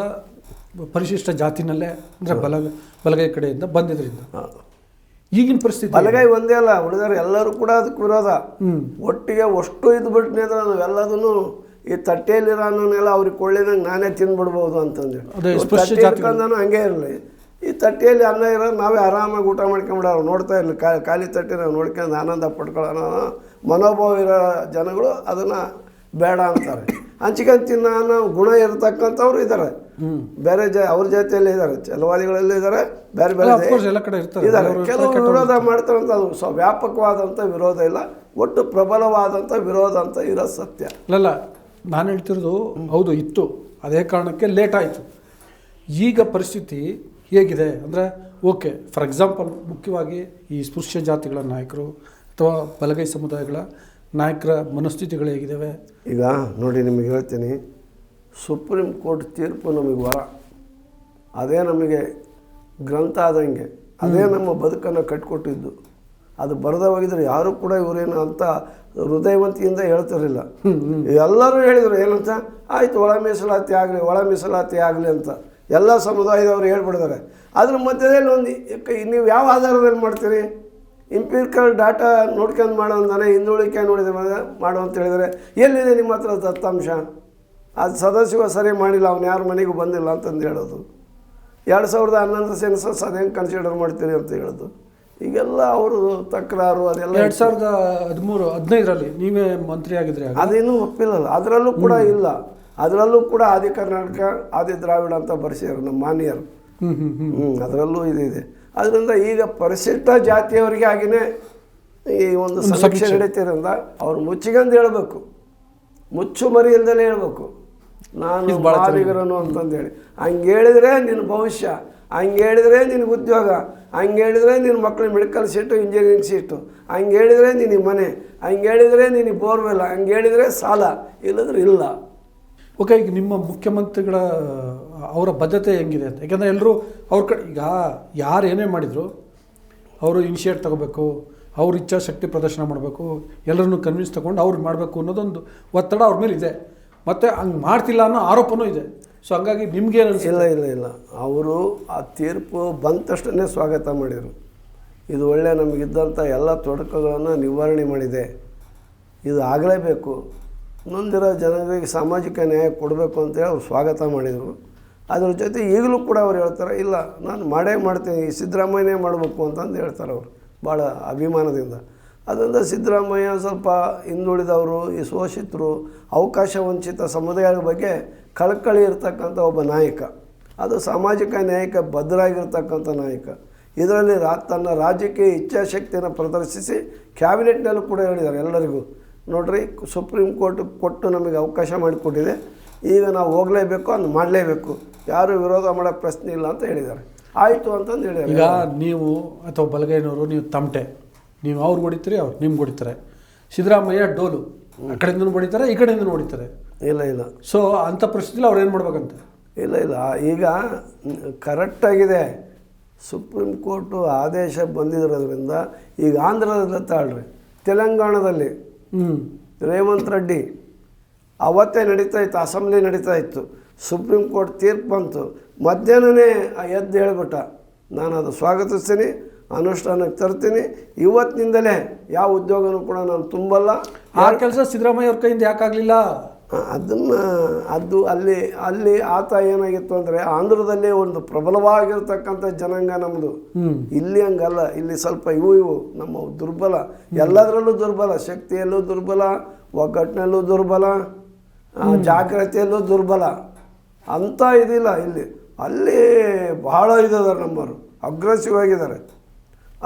ಪರಿಶಿಷ್ಟ ಜಾತಿನಲ್ಲೇ ಅಂದರೆ ಬಲ ಬಲಗೈ ಕಡೆಯಿಂದ ಬಂದಿದ್ರಿಂದ. ಈಗಿನ ಪರಿಸ್ಥಿತಿ ಬಲಗೈ ಒಂದೇ ಅಲ್ಲ ಉಳಿದವರು ಎಲ್ಲರೂ ಕೂಡ ಅದಕ್ಕೆ ವಿರೋಧ. ಒಟ್ಟಿಗೆ ಅಷ್ಟು ಇದು ಬಿಟ್ನೆ ಅಂದ್ರೆ ನಾವು ಎಲ್ಲದನ್ನು ಈ ತಟ್ಟೆಯಲ್ಲಿರೋ ಅನ್ನೋನ್ನೆಲ್ಲ ಅವ್ರಿಗೆ ಕೊಳ್ಳಿದಂಗೆ ನಾನೇ ತಿಂದ್ಬಿಡ್ಬೋದು ಅಂತಂದು ಅದೇ ಇವ್ರು ಸ್ಪರ್ಶ ತಟ್ಟೆ. ಹಂಗೆ ಇರಲಿ. ಈ ತಟ್ಟೆಯಲ್ಲಿ ಅನ್ನ ಇರೋ ನಾವೇ ಆರಾಮಾಗಿ ಊಟ ಮಾಡ್ಕೊಂಬಿಡೋರು ನೋಡ್ತಾ ಇರಲಿ. ಖಾಲಿ ತಟ್ಟೆ ನಾವು ನೋಡ್ಕೊಂಡು ಆನಂದ ಪಡ್ಕೊಳ್ಳೋಣ. ಮನೋಭಾವ ಇರೋ ಜನಗಳು ಅದನ್ನು ಬೇಡ ಅಂತಾರೆ. ಹಂಚ್ಕೊಂಡು ತಿನ್ನೋ ಅನ್ನೋ ಗುಣ ಇರತಕ್ಕಂಥವ್ರು ಇದ್ದಾರೆ ಬೇರೆ ಜ ಅವ್ರ ಜಾತಿಯಲ್ಲೇ ಇದ್ದಾರೆ ಚಲವಾದಿಗಳಲ್ಲಿ ಇದ್ದಾರೆ ಬೇರೆ ಬೇರೆ ಎಲ್ಲ ಕಡೆ ಇರ್ತಾರೆ. ಇದ್ದಾರೆ ಕೆಲವು ವಿರೋಧ ಮಾಡ್ತಾರಂತ ಅದು. ಸ್ವ ವ್ಯಾಪಕವಾದಂಥ ವಿರೋಧ ಇಲ್ಲ. ಒಟ್ಟು ಪ್ರಬಲವಾದಂಥ ವಿರೋಧ ಅಂತ ಇರೋ ಸತ್ಯ. ಇಲ್ಲ ನಾನು ಹೇಳ್ತಿರೋದು ಹೌದು ಇತ್ತು. ಅದೇ ಕಾರಣಕ್ಕೆ ಲೇಟ್ ಆಯಿತು. ಈಗ ಪರಿಸ್ಥಿತಿ ಹೇಗಿದೆ ಅಂದರೆ ಓಕೆ ಫಾರ್ ಎಕ್ಸಾಂಪಲ್ ಮುಖ್ಯವಾಗಿ ಈ ಸ್ಪೃಶ್ಯ ಜಾತಿಗಳ ನಾಯಕರು ಅಥವಾ ಬಲಗೈ ಸಮುದಾಯಗಳ ನಾಯಕರ ಮನಸ್ಥಿತಿಗಳು ಹೇಗಿದ್ದಾವೆ ಈಗ ನೋಡಿ ನಿಮಗೆ ಹೇಳ್ತೀನಿ. ಸುಪ್ರೀಂ ಕೋರ್ಟ್ ತೀರ್ಪು ನಮಗೆ ವರ ಅದೇ ನಮಗೆ ಗ್ರಂಥ ಆದಂಗೆ. ಅದೇ ನಮ್ಮ ಬದುಕನ್ನು ಕಟ್ಕೊಟ್ಟಿದ್ದು. ಅದು ಬರದ ಹೋಗಿದ್ರೆ ಯಾರು ಕೂಡ ಇವರೇನು ಅಂತ ಹೃದಯವಂತಿಯಿಂದ ಹೇಳ್ತಿರಲಿಲ್ಲ. ಎಲ್ಲರೂ ಹೇಳಿದರು ಏನಂತ? ಆಯಿತು ಒಳ ಮೀಸಲಾತಿ ಆಗಲಿ ಒಳ ಮೀಸಲಾತಿ ಆಗಲಿ ಅಂತ. ಎಲ್ಲ ಸಮುದಾಯದವರು ಹೇಳ್ಬಿಡಿದ್ದಾರೆ ಅದ್ರ ಮಧ್ಯದಲ್ಲಿ ಒಂದು ನೀವು ಯಾವ ಆಧಾರದಲ್ಲಿ ಮಾಡ್ತೀರಿ? ಇಂಪಿರಿಕಲ್ ಡಾಟಾ ನೋಡ್ಕೊಂಡು ಮಾಡೋ ಅಂತಾನೆ ಹಿಂದುಳಿಕೆ ನೋಡಿದ್ರೆ ಮಾಡು ಅಂತ ಹೇಳಿದರೆ ಎಲ್ಲಿದೆ ನಿಮ್ಮ ಹತ್ರ ದತ್ತಾಂಶ? ಅದು ಸದಸ್ಯವ ಸರಿ ಮಾಡಿಲ್ಲ ಅವ್ನು ಯಾರು ಮನೆಗೂ ಬಂದಿಲ್ಲ ಅಂತಂದು ಹೇಳೋದು. ಎರಡು ಸಾವಿರದ ಹನ್ನೊಂದು ಸೆನ್ಸಸ್ ಅದು ಹೆಂಗೆ ಕನ್ಸಿಡರ್ ಮಾಡ್ತೀರಿ ಅಂತ ಹೇಳೋದು. ಈಗೆಲ್ಲ ಅವರು ತಕರಾರು ಅದೆಲ್ಲ ಎರಡು ಸಾವಿರದ ಹದಿಮೂರು ಹದಿನೈದರಲ್ಲಿ ನೀವೇ ಮಂತ್ರಿ ಆಗಿದ್ರೆ ಅದೇನು ಒಪ್ಪಿಲ್ಲ ಒಪ್ಪಿಲ್ಲಲ್ಲ ಅದರಲ್ಲೂ ಕೂಡ ಇಲ್ಲ. ಅದರಲ್ಲೂ ಕೂಡ ಆದಿ ಕರ್ನಾಟಕ ಆದಿ ದ್ರಾವಿಡ ಅಂತ ಬರ್ಸ್ಯಾರ ನಮ್ಮ ಮಾನ್ಯರು. ಹ್ಞೂ ಅದರಲ್ಲೂ ಇದಿದೆ ಇದೆ. ಅದರಿಂದ ಈಗ ಪರಿಶಿಷ್ಟ ಜಾತಿಯವರಿಗೆ ಆಗಿನೇ ಈ ಒಂದು ಸಮೀಕ್ಷೆ ನಡೀತಿರೋದ್ರಿಂದ ಅವ್ರು ಮುಚ್ಚಿಗಂದು ಹೇಳಬೇಕು. ಮುಚ್ಚು ಮರಿ ಹೇಳಬೇಕು ಹೇಳ್ಬೇಕು. ನಾನು ಮಾದಿಗರನು ಅಂತಂದೇಳಿ. ಹಂಗೆ ಹೇಳಿದರೆ ನಿನ್ನ ಭವಿಷ್ಯ ಹಂಗೆ ಹೇಳಿದರೆ ನಿನಗೆ ಉದ್ಯೋಗ ಹಂಗೆ ಹೇಳಿದರೆ ನಿನ್ನ ಮಕ್ಕಳು ಮೆಡಿಕಲ್ ಸೀಟು ಇಂಜಿನಿಯರಿಂಗ್ ಸೀಟು ಹಂಗೆ ಹೇಳಿದರೆ ನಿನಗೆ ಮನೆ ಹಂಗೆ ಹೇಳಿದರೆ ನಿನಗೆ ಬೋರ್ವೆಲ್ಲ ಹಂಗೆ ಹೇಳಿದರೆ ಸಾಲ ಇಲ್ಲದ್ರೆ ಇಲ್ಲ. ಓಕೆ ಈಗ ನಿಮ್ಮ ಮುಖ್ಯಮಂತ್ರಿಗಳ ಅವರ ಬದ್ಧತೆ ಹೆಂಗಿದೆ ಅಂತ. ಯಾಕಂದರೆ ಎಲ್ಲರೂ ಅವ್ರ ಕಡೆ ಈಗ ಯಾರು ಏನೇ ಮಾಡಿದರು ಅವರು ಇನಿಷಿಯೇಟ್ ತಗೋಬೇಕು ಅವ್ರ ಇಚ್ಛಾಶಕ್ತಿ ಪ್ರದರ್ಶನ ಮಾಡಬೇಕು ಎಲ್ಲರನ್ನು ಕನ್ವಿನ್ಸ್ ತಗೊಂಡು ಅವ್ರು ಮಾಡಬೇಕು ಅನ್ನೋದೊಂದು ಒತ್ತಡ ಅವ್ರ ಮೇಲೆ ಇದೆ ಮತ್ತು ಹಂಗೆ ಮಾಡ್ತಿಲ್ಲ ಅನ್ನೋ ಆರೋಪನೂ ಇದೆ. ಸೊ ಹಂಗಾಗಿ ನಿಮ್ಗೆ ಇಲ್ಲ ಇಲ್ಲ ಇಲ್ಲ. ಅವರು ಆ ತೀರ್ಪು ಬಂದ ತಕ್ಷಣ ಸ್ವಾಗತ ಮಾಡಿದರು. ಇದು ಒಳ್ಳೆ ನಮಗಿದ್ದಂಥ ಎಲ್ಲ ತೊಡಕುಗಳನ್ನು ನಿವಾರಣೆ ಮಾಡಿದೆ. ಇದು ಆಗಲೇಬೇಕು. ಮುಂದಿರೋ ಜನಗಳಿಗೆ ಸಾಮಾಜಿಕ ನ್ಯಾಯ ಕೊಡಬೇಕು ಅಂತೇಳಿ ಅವ್ರು ಸ್ವಾಗತ ಮಾಡಿದರು. ಅದ್ರ ಜೊತೆ ಈಗಲೂ ಕೂಡ ಅವ್ರು ಹೇಳ್ತಾರೆ, ಇಲ್ಲ, ನಾನು ಮಾಡೇ ಮಾಡ್ತೀನಿ, ಸಿದ್ದರಾಮಯ್ಯನೇ ಮಾಡಬೇಕು ಅಂತಂದು ಹೇಳ್ತಾರೆ ಅವರು. ಭಾಳ ಅಭಿಮಾನದಿಂದ. ಅದರಿಂದ ಸಿದ್ದರಾಮಯ್ಯ ಸ್ವಲ್ಪ ಹಿಂದುಳಿದವರು ಈ ಶೋಷಿತರು ಅವಕಾಶ ವಂಚಿತ ಸಮುದಾಯದ ಬಗ್ಗೆ ಕಳಕಳಿ ಇರತಕ್ಕಂಥ ಒಬ್ಬ ನಾಯಕ. ಅದು ಸಾಮಾಜಿಕ ನ್ಯಾಯಕ್ಕೆ ಬದ್ಧರಾಗಿರ್ತಕ್ಕಂಥ ನಾಯಕ. ಇದರಲ್ಲಿ ರಾ ತನ್ನ ರಾಜಕೀಯ ಇಚ್ಛಾಶಕ್ತಿಯನ್ನು ಪ್ರದರ್ಶಿಸಿ ಕ್ಯಾಬಿನೆಟ್ನಲ್ಲೂ ಕೂಡ ಹೇಳಿದ್ದಾರೆ ಎಲ್ಲರಿಗೂ. ನೋಡ್ರಿ ಸುಪ್ರೀಂ ಕೋರ್ಟ್ ಕೊಟ್ಟು ನಮಗೆ ಅವಕಾಶ ಮಾಡಿಕೊಟ್ಟಿದೆ. ಈಗ ನಾವು ಹೋಗಲೇಬೇಕು ಅದು ಮಾಡಲೇಬೇಕು. ಯಾರು ವಿರೋಧ ಮಾಡೋ ಪ್ರಶ್ನೆ ಇಲ್ಲ ಅಂತ ಹೇಳಿದ್ದಾರೆ. ಆಯಿತು ಅಂತಂದು ಈಗ ಹೇಳಿದ್ದಾರೆ ನೀವು ಅಥವಾ ಬಲಗೈನವರು ನೀವು ತಮಟೆ. ನೀವು ಅವ್ರು ಹೊಡಿತೀರಿ ಅವ್ರು ನಿಮ್ಗೆ ಹೊಡಿತಾರೆ. ಸಿದ್ದರಾಮಯ್ಯ ಡೋಲು ಆ ಕಡೆಯಿಂದ ಹೊಡಿತಾರೆ ಈ ಕಡೆಯಿಂದ ಹೊಡಿತಾರೆ. ಇಲ್ಲ ಇಲ್ಲ. ಸೊ ಅಂಥ ಪರಿಸ್ಥಿತಿಲಿ ಅವ್ರು ಏನು ಮಾಡ್ಬೇಕಂತ? ಇಲ್ಲ ಇಲ್ಲ. ಈಗ ಕರೆಕ್ಟಾಗಿದೆ ಸುಪ್ರೀಂ ಕೋರ್ಟು ಆದೇಶ ಬಂದಿರೋದ್ರಿಂದ ಈಗ ಆಂಧ್ರದಲ್ಲಿ ತಾಳ್ರಿ. ತೆಲಂಗಾಣದಲ್ಲಿ ಹ್ಞೂ ರೇವಂತ್ ರೆಡ್ಡಿ ಅವತ್ತೇ ನಡೀತಾ ಇತ್ತು ಅಸೆಂಬ್ಲಿ ನಡೀತಾ ಇತ್ತು. ಸುಪ್ರೀಂ ಕೋರ್ಟ್ ತೀರ್ಪು ಬಂತು ಮಧ್ಯಾಹ್ನನೇ ಎದ್ದು ಹೇಳ್ಬಿಟ್ಟ. ನಾನು ಅದು ಸ್ವಾಗತಿಸ್ತೀನಿ. ಅನುಷ್ಠಾನಕ್ಕೆ ತರ್ತೀನಿ. ಇವತ್ತಿನಿಂದಲೇ ಯಾವ ಉದ್ಯೋಗನೂ ಕೂಡ ನಾನು ತುಂಬಲ್ಲ. ಆ ಕೆಲಸ ಸಿದ್ದರಾಮಯ್ಯ ಅವ್ರ ಕೈಯಿಂದ ಯಾಕಾಗಲಿಲ್ಲ ಅದನ್ನು ಅದು ಅಲ್ಲಿ ಅಲ್ಲಿ ಆತ ಏನಾಗಿತ್ತು ಅಂದರೆ ಆಂಧ್ರದಲ್ಲಿ ಒಂದು ಪ್ರಬಲವಾಗಿರ್ತಕ್ಕಂಥ ಜನಾಂಗ ನಮ್ಮದು ಇಲ್ಲಿ ಹಂಗಲ್ಲ ಇಲ್ಲಿ ಸ್ವಲ್ಪ ಇವು ಇವು ನಮ್ಮ ದುರ್ಬಲ. ಎಲ್ಲದರಲ್ಲೂ ದುರ್ಬಲ ಶಕ್ತಿಯಲ್ಲೂ ದುರ್ಬಲ ಒಗ್ಗಟ್ಟಿನಲ್ಲೂ ದುರ್ಬಲ ಜಾಗ್ರತೆಯಲ್ಲೂ ದುರ್ಬಲ. ಅಂತ ಇದಿಲ್ಲ ಇಲ್ಲಿ. ಅಲ್ಲಿ ಬಹಳ ಇದ್ದಾರೆ ನಮ್ಮವರು ಅಗ್ರೆಸಿವ್ ಆಗಿದ್ದಾರೆ.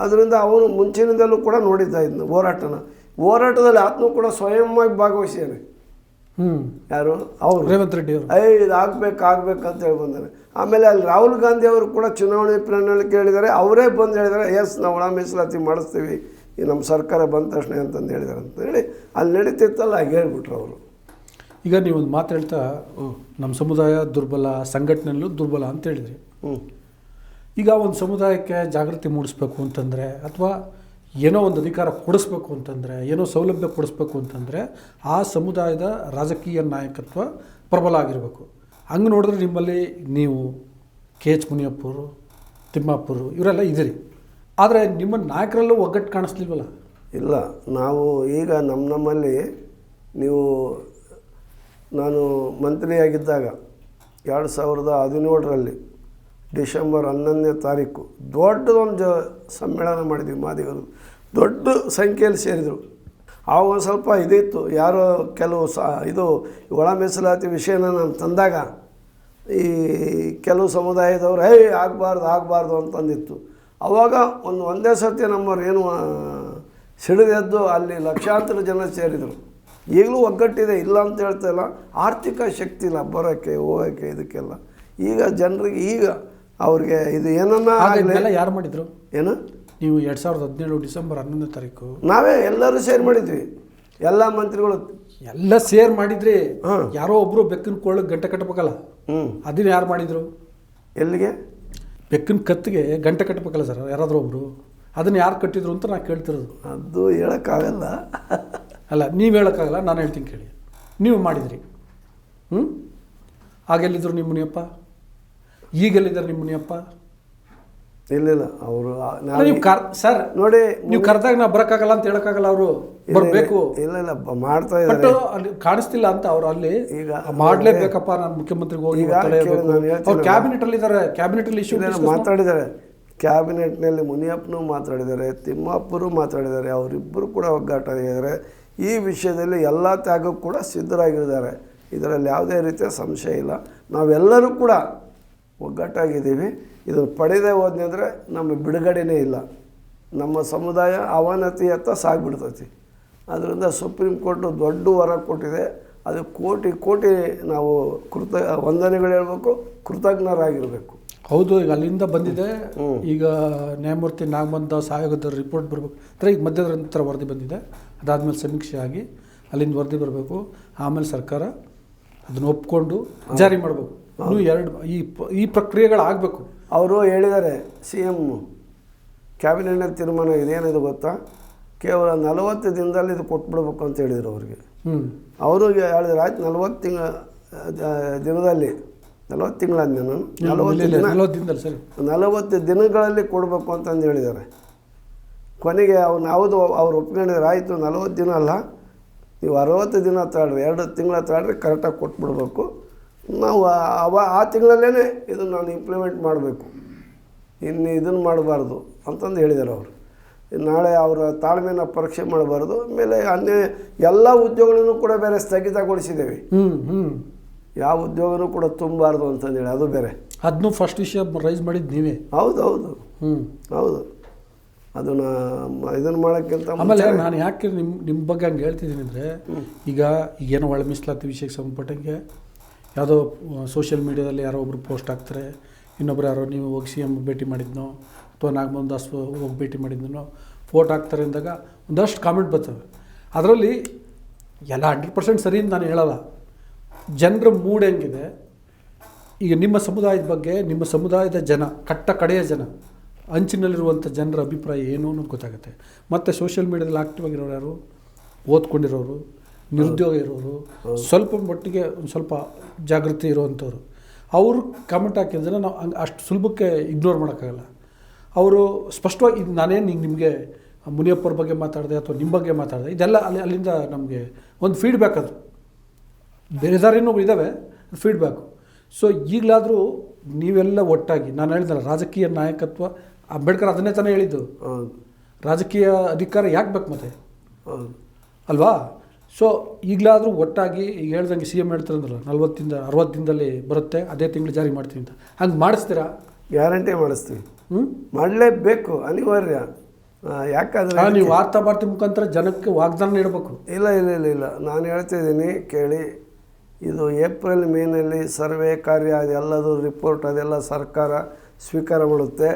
ಅದರಿಂದ ಅವನು ಮುಂಚಿನಿಂದಲೂ ಕೂಡ ನೋಡಿದ್ದ ಇದನ್ನು ಹೋರಾಟನ. ಹೋರಾಟದಲ್ಲಿ ಆತ್ಮ ಕೂಡ ಸ್ವಯಂವಾಗಿ ಭಾಗವಹಿಸಿದ್ದಾನೆ. ಹ್ಞೂ ಯಾರು? ಅವರು ರೇವಂತ್ ರೆಡ್ಡಿ ಅವರು. ಏಯ್ ಇದು ಆಗ್ಬೇಕು ಆಗ್ಬೇಕು ಅಂತ ಹೇಳಿ ಬಂದಾನೆ. ಆಮೇಲೆ ಅಲ್ಲಿ ರಾಹುಲ್ ಗಾಂಧಿ ಅವರು ಕೂಡ ಚುನಾವಣೆ ಪ್ರಣಾಳಿಕೆ ಹೇಳಿದ್ದಾರೆ. ಅವರೇ ಬಂದು ಹೇಳಿದ್ದಾರೆ ಎಸ್ ನಾವು ಒಳ ಮೀಸಲಾತಿ ಮಾಡಿಸ್ತೀವಿ. ಈ ನಮ್ಮ ಸರ್ಕಾರ ಬಂದ ತಕ್ಷಣ ಅಂತಂದು ಹೇಳಿದ್ದಾರೆ ಅಂತ ಹೇಳಿ ಅಲ್ಲಿ ನಡೀತಿತ್ತಲ್ಲ ಹಾಗೆ ಹೇಳ್ಬಿಟ್ರು ಅವರು. ಈಗ ನೀವು ಒಂದು ಮಾತು ಹೇಳ್ತಾ ನಮ್ಮ ಸಮುದಾಯ ದುರ್ಬಲ ಸಂಘಟನೆಯಲ್ಲೂ ದುರ್ಬಲ ಅಂತ ಹೇಳಿದ್ರಿ. ಹ್ಞೂ ಈಗ ಒಂದು ಸಮುದಾಯಕ್ಕೆ ಜಾಗೃತಿ ಮೂಡಿಸ್ಬೇಕು ಅಂತಂದರೆ ಅಥವಾ ಏನೋ ಒಂದು ಅಧಿಕಾರ ಕೊಡಿಸ್ಬೇಕು ಅಂತಂದರೆ, ಏನೋ ಸೌಲಭ್ಯ ಕೊಡಿಸ್ಬೇಕು ಅಂತಂದರೆ ಆ ಸಮುದಾಯದ ರಾಜಕೀಯ ನಾಯಕತ್ವ ಪ್ರಬಲ ಆಗಿರಬೇಕು. ಹಂಗೆ ನೋಡಿದ್ರೆ ನಿಮ್ಮಲ್ಲಿ ನೀವು ಕೆ ಎಚ್ ಮುನಿಯಪ್ಪರು, ತಿಮ್ಮಾಪುರು ಇವರೆಲ್ಲ ಇದ್ದೀರಿ. ಆದರೆ ನಿಮ್ಮ ನಾಯಕರಲ್ಲೂ ಒಗ್ಗಟ್ಟು ಕಾಣಿಸ್ಲಿಲ್ವಲ್ಲ? ಇಲ್ಲ, ನಾವು ಈಗ ನಮ್ಮ ನಮ್ಮಲ್ಲಿ ನೀವು, ನಾನು ಮಂತ್ರಿಯಾಗಿದ್ದಾಗ ಎರಡು ಸಾವಿರದ ಹದಿನೇಳರಲ್ಲಿ ಡಿಸೆಂಬರ್ ಹನ್ನೊಂದನೇ ತಾರೀಕು. ದೊಡ್ಡದೊಂದು ಜ ಸಮ್ಮೇಳನ ಮಾಡಿದ್ವಿ ಮಾದಿಗರು ದೊಡ್ಡ ಸಂಖ್ಯೆಯಲ್ಲಿ ಸೇರಿದರು. ಆವಾಗ ಸ್ವಲ್ಪ ಇದಿತ್ತು. ಯಾರೋ ಕೆಲವು ಸ, ಇದು ಒಳ ಮೀಸಲಾತಿ ವಿಷಯನ ನಾನು ತಂದಾಗ ಈ ಕೆಲವು ಸಮುದಾಯದವ್ರು ಹೇ ಆಗಬಾರ್ದು ಆಗಬಾರ್ದು ಅಂತಂದಿತ್ತು. ಆವಾಗ ಒಂದು ಒಂದೇ ಸರ್ತಿ ನಮ್ಮವ್ರು ಏನು ಸಿಡಿದೆದ್ದು ಅಲ್ಲಿ ಲಕ್ಷಾಂತರ ಜನ ಸೇರಿದರು. ಈಗಲೂ ಒಗ್ಗಟ್ಟಿದೆ, ಇಲ್ಲ ಅಂತ ಹೇಳ್ತಾ ಇಲ್ಲ. ಆರ್ಥಿಕ ಶಕ್ತಿ ಇಲ್ಲ, ಬರೋಕ್ಕೆ, ಹೋಗೋಕ್ಕೆ, ಇದಕ್ಕೆಲ್ಲ. ಈಗ ಜನರಿಗೆ ಈಗ ಅವ್ರಿಗೆ ಇದು ಏನನ್ನ ಆಗಲಿ ಯಾರು ಮಾಡಿದ್ರು? ಏನು? ನೀವು ಎರಡು ಸಾವಿರದ ಹದಿನೇಳು ಡಿಸೆಂಬರ್ ಹನ್ನೊಂದನೇ ತಾರೀಕು. ನಾವೇ ಎಲ್ಲರೂ ಸೇರ್ ಮಾಡಿದ್ವಿ. ಎಲ್ಲ ಮಂತ್ರಿಗಳು ಎಲ್ಲ ಸೇರ್ ಮಾಡಿದ್ರಿ ಹಾಂ. ಯಾರೋ ಒಬ್ರು ಬೆಕ್ಕಿನ ಕೋಳಕ್ಕೆ ಗಂಟೆ ಕಟ್ಟಬೇಕಲ್ಲ ಹ್ಞೂ ಅದನ್ನ ಯಾರು ಮಾಡಿದ್ರು? ಎಲ್ಲಿಗೆ? ಬೆಕ್ಕಿನ ಕತ್ತಿಗೆ ಗಂಟೆ ಕಟ್ಟಬೇಕಲ್ಲ ಸರ್ ಯಾರಾದರೂ ಒಬ್ರು? ಅದನ್ನ ಯಾರು ಕಟ್ಟಿದ್ರು ಅಂತ ನಾನು ಕೇಳ್ತಿರೋದು. ಅದು ಹೇಳೋಕ್ಕಾಗಲ್ಲ. ಅಲ್ಲ ನೀವು ಹೇಳೋಕ್ಕಾಗಲ್ಲ ನಾನು ಹೇಳ್ತೀನಿ ಕೇಳಿ. ನೀವು ಮಾಡಿದ್ರಿ. ಹ್ಞೂ ಆಗೆಲ್ಲಿದ್ರು ನಿಮ್ಮ ಮುನಿಯಪ್ಪ ಈಗೆಲ್ಲಿದ್ದಾರೆ ನಿಮ್ಮ ಮುನಿಯಪ್ಪ? ಇಲ್ಲ ಇಲ್ಲ ಅವರು ನೀವು ಕರ್ ಸರ್ ನೋಡಿ ನೀವು ಕರೆದಾಗ ನಾ ಬರೋಕ್ಕಾಗಲ್ಲ ಅಂತ ಹೇಳೋಕ್ಕಾಗಲ್ಲ ಅವರು? ಬರಬೇಕು? ಇಲ್ಲ ಇಲ್ಲ ಮಾಡ್ತಾ ಇದ್ದಾರೆ. ಅಲ್ಲಿ ಕಾಣಿಸ್ತಿಲ್ಲ ಅಂತ ಅವರು ಅಲ್ಲಿ. ಈಗ ಮಾಡಲೇಬೇಕಪ್ಪ ನಾನು ಮುಖ್ಯಮಂತ್ರಿಗೆ ಹೋಗಿ ಅವ್ರು ಕ್ಯಾಬಿನೆಟ್ ಅಲ್ಲಿ ಇದ್ದಾರೆ ಕ್ಯಾಬಿನೆಟ್ ಅಲ್ಲಿ ಇಶ್ಯೂ ಮಾತಾಡಿದ್ದಾರೆ. ಕ್ಯಾಬಿನೆಟ್ನಲ್ಲಿ ಮುನಿಯಪ್ಪನೂ ಮಾತಾಡಿದ್ದಾರೆ ತಿಮ್ಮಪ್ಪರು ಮಾತಾಡಿದ್ದಾರೆ ಅವರಿಬ್ಬರು ಕೂಡ ಒಗ್ಗಟ್ಟಾಗಿದ್ದಾರೆ ಈ ವಿಷಯದಲ್ಲಿ ಎಲ್ಲ ತ್ಯಾಗಕ್ಕೂ ಕೂಡ ಸಿದ್ಧರಾಗಿದ್ದಾರೆ. ಇದರಲ್ಲಿ ಯಾವುದೇ ರೀತಿಯ ಸಂಶಯ ಇಲ್ಲ. ನಾವೆಲ್ಲರೂ ಕೂಡ ಒಗ್ಗಟ್ಟಾಗಿದ್ದೀವಿ. ಇದನ್ನು ಪಡೆದೇ ಹೋದ್ನಿ ಅಂದರೆ ನಮ್ಮ ಬಿಡುಗಡೆನೇ ಇಲ್ಲ. ನಮ್ಮ ಸಮುದಾಯ ಅವನತಿಯತ್ತ ಸಾಗಿಬಿಡ್ತೈತಿ. ಅದರಿಂದ ಸುಪ್ರೀಂ ಕೋರ್ಟು ದೊಡ್ಡ ವರ ಕೊಟ್ಟಿದೆ. ಅದು ಕೋಟಿ ಕೋಟಿ ನಾವು ಕೃತ ವಂದನೆಗಳು ಹೇಳಬೇಕು ಕೃತಜ್ಞರಾಗಿರಬೇಕು. ಹೌದು ಈಗ ಅಲ್ಲಿಂದ ಬಂದಿದೆ. ಈಗ ನ್ಯಾಯಮೂರ್ತಿ ನಾಗಮಂತ ಆಯೋಗದ ರಿಪೋರ್ಟ್ ಬರಬೇಕು. ಅಂದರೆ ಈಗ ಮಧ್ಯದ ನಂತರ ವರದಿ ಬಂದಿದೆ. ಅದಾದಮೇಲೆ ಸಮೀಕ್ಷೆ ಆಗಿ ಅಲ್ಲಿಂದ ವರದಿ ಬರಬೇಕು. ಆಮೇಲೆ ಸರ್ಕಾರ ಅದನ್ನು ಒಪ್ಕೊಂಡು ಜಾರಿ ಮಾಡಬೇಕು. ಎರಡು ಈ ಪ- ಈ ಪ್ರಕ್ರಿಯೆಗಳಾಗಬೇಕು. ಅವರು ಹೇಳಿದ್ದಾರೆ ಸಿ ಎಂ ಕ್ಯಾಬಿನೆಟ್ನಲ್ಲಿ ತೀರ್ಮಾನ ಇದೇನಿದೆ ಗೊತ್ತಾ? ಕೇವಲ ನಲವತ್ತು ದಿನದಲ್ಲಿ ಇದು ಕೊಟ್ಬಿಡ್ಬೇಕು ಅಂತ ಹೇಳಿದರು ಅವ್ರಿಗೆ. ಅವರು ಹೇಳಿದ್ರು ಆಯ್ತು ನಲವತ್ತು ತಿಂಗಳ ದಿನದಲ್ಲಿ ನಲವತ್ತು ತಿಂಗಳಾದ್ಮೇಲೆ ನಲವತ್ತು ದಿನ ನಲವತ್ತು ದಿನಗಳಲ್ಲಿ ಕೊಡಬೇಕು ಅಂತಂದು ಹೇಳಿದ್ದಾರೆ. ಕೊನೆಗೆ ಅವ್ನು ಹೌದು ಅವ್ರು ಒಪ್ಕೊಂಡಿದ್ರೆ ಆಯಿತು ನಲವತ್ತು ದಿನ ಅಲ್ಲ ನೀವು ಅರವತ್ತು ದಿನ ತಾಳ್ರಿ ಎರಡು ತಿಂಗಳ ತಾಳ್ರಿ ಕರೆಕ್ಟಾಗಿ ಕೊಟ್ಬಿಡ್ಬೇಕು. ನಾವು ಅವ ಆ ತಿಂಗಳಲ್ಲೇ ಇದನ್ನು ನಾನು ಇಂಪ್ಲಿಮೆಂಟ್ ಮಾಡಬೇಕು. ಇನ್ನು ಇದನ್ನು ಮಾಡಬಾರ್ದು ಅಂತಂದು ಹೇಳಿದ್ದಾರೆ ಅವರು. ನಾಳೆ ಅವರ ತಾಳ್ಮೆನ ಪರೀಕ್ಷೆ ಮಾಡಬಾರ್ದು. ಆಮೇಲೆ ಅನ್ಯ ಎಲ್ಲ ಉದ್ಯೋಗಗಳನ್ನು ಕೂಡ ಬೇರೆ ಸ್ಥಗಿತಗೊಳಿಸಿದ್ದೇವೆ. ಹ್ಞೂ ಹ್ಞೂ ಯಾವ ಉದ್ಯೋಗನೂ ಕೂಡ ತುಂಬಬಾರ್ದು ಅಂತಂದೇಳಿ ಅದು ಬೇರೆ. ಅದನ್ನು ಫಸ್ಟ್ ವಿಷಯ ರೈಸ್ ಮಾಡಿದ್ದು ನೀವೇ? ಹೌದು ಹೌದು. ಹ್ಞೂ ಹೌದು. ಅದನ್ನು ಇದನ್ನು ಮಾಡೋಕ್ಕಿಂತ ಆಮೇಲೆ ನಾನು ಯಾಕೆ ನಿಮ್ಮ ನಿಮ್ಮ ಬಗ್ಗೆ ಹಂಗೆ ಹೇಳ್ತಿದ್ದೀನಿ ಅಂದರೆ ಈಗ ಏನು ಒಳ ಮೀಸಲಾತಿ ವಿಷಯಕ್ಕೆ ಸಂಬಂಧಪಟ್ಟಂಗೆ ಯಾವುದೋ ಸೋಷಿಯಲ್ ಮೀಡ್ಯಾದಲ್ಲಿ ಯಾರೋ ಒಬ್ರು ಪೋಸ್ಟ್ ಹಾಕ್ತಾರೆ, ಇನ್ನೊಬ್ರು ಯಾರೋ ನೀವು ಹೋಗಿ ಸಿ ಎಂ ಭೇಟಿ ಮಾಡಿದ್ನೋ, ಅಥವಾ ನಾಗಮೋಹನ್ ದಾಸ್ ಹೋಗಿ ಭೇಟಿ ಮಾಡಿದ್ನೋ ಫೋಟೋ ಹಾಕ್ತಾರೆ ಅಂದಾಗ ಒಂದಷ್ಟು ಕಾಮೆಂಟ್ ಬರ್ತವೆ. ಅದರಲ್ಲಿ ಎಲ್ಲ ಹಂಡ್ರೆಡ್ ಪರ್ಸೆಂಟ್ ಸರಿ ಅಂತ ನಾನು ಹೇಳಲ್ಲ. ಜನರ ಮೂಡ್ ಹೆಂಗಿದೆ? ಈಗ ನಿಮ್ಮ ಸಮುದಾಯದ ಬಗ್ಗೆ, ನಿಮ್ಮ ಸಮುದಾಯದ ಜನ, ಕಟ್ಟ ಕಡೆಯ ಜನ, ಅಂಚಿನಲ್ಲಿರುವಂಥ ಜನರ ಅಭಿಪ್ರಾಯ ಏನು ಅನ್ನೋದು ಗೊತ್ತಾಗುತ್ತೆ. ಮತ್ತು ಸೋಷಿಯಲ್ ಮೀಡ್ಯಾದಲ್ಲಿ ಆಕ್ಟಿವ್ ಆಗಿರೋರು ಯಾರು? ಓದ್ಕೊಂಡಿರೋರು? ನಿರುದ್ಯೋಗ ಇರೋರು ಸ್ವಲ್ಪ ಮಟ್ಟಿಗೆ ಒಂದು ಸ್ವಲ್ಪ ಜಾಗೃತಿ ಇರುವಂಥವ್ರು. ಅವರು ಕಾಮೆಂಟ್ ಹಾಕಿದ್ರೆ ನಾವು ಹಂಗೆ ಅಷ್ಟು ಸುಲಭಕ್ಕೆ ಇಗ್ನೋರ್ ಮಾಡೋಕ್ಕಾಗಲ್ಲ. ಅವರು ಸ್ಪಷ್ಟವಾಗಿ ಇದು ನಾನೇನು ಈಗ ನಿಮಗೆ ಮುನಿಯಪ್ಪರ ಬಗ್ಗೆ ಮಾತಾಡಿದೆ ಅಥವಾ ನಿಮ್ಮ ಬಗ್ಗೆ ಮಾತಾಡಿದೆ ಇದೆಲ್ಲ ಅಲ್ಲಿ ಅಲ್ಲಿಂದ ನಮಗೆ ಒಂದು ಫೀಡ್ಬ್ಯಾಕ್ ಅದು. ಬೇರೆ ದಾರಿನೂ ಇದ್ದಾವೆ ಫೀಡ್ಬ್ಯಾಕು ಸೊ ಈಗಲಾದರೂ ನೀವೆಲ್ಲ ಒಟ್ಟಾಗಿ ನಾನು ಹೇಳಿದ ರಾಜಕೀಯ ನಾಯಕತ್ವ ಅಂಬೇಡ್ಕರ್ ಅದನ್ನೇ ತಾನೇ ಹೇಳಿದ್ದು. ರಾಜಕೀಯ ಅಧಿಕಾರ ಯಾಕೆ ಬೇಕು ಮತ್ತೆ? ಅಲ್ವಾ? ಸೊ ಈಗಲಾದರೂ ಒಟ್ಟಾಗಿ ಈಗ ಹೇಳ್ದಂಗೆ ಸಿ ಎಂ ಹೇಳ್ತಾರಂದ್ರಲ್ಲ ನಲ್ವತ್ತಿಂದ ಅರವತ್ತು ದಿನದಲ್ಲಿ ಬರುತ್ತೆ ಅದೇ ತಿಂಗಳು ಜಾರಿ ಮಾಡ್ತೀನಿ ಅಂತ. ಹಂಗೆ ಮಾಡಿಸ್ತೀರಾ? ಗ್ಯಾರಂಟಿ ಮಾಡಿಸ್ತೀವಿ. ಹ್ಞೂ ಮಾಡಲೇಬೇಕು ಅನಿವಾರ್ಯ. ಯಾಕಂದರೆ ಯಾಕಂದ್ರೆ ನೀವು ವಾರ್ತಾ ಭಾರತಿ ಮುಖಾಂತರ ಜನಕ್ಕೆ ವಾಗ್ದಾನ ನೀಡಬೇಕು ಇಲ್ಲ ಇಲ್ಲ ಇಲ್ಲ ಇಲ್ಲ. ನಾನು ಹೇಳ್ತಿದ್ದೀನಿ ಕೇಳಿ. ಇದು ಏಪ್ರಿಲ್ ಮೇನಲ್ಲಿ ಸರ್ವೆ ಕಾರ್ಯ ಅದೆಲ್ಲದು ರಿಪೋರ್ಟ್ ಅದೆಲ್ಲ ಸರ್ಕಾರ ಸ್ವೀಕಾರ ಮಾಡುತ್ತೆ.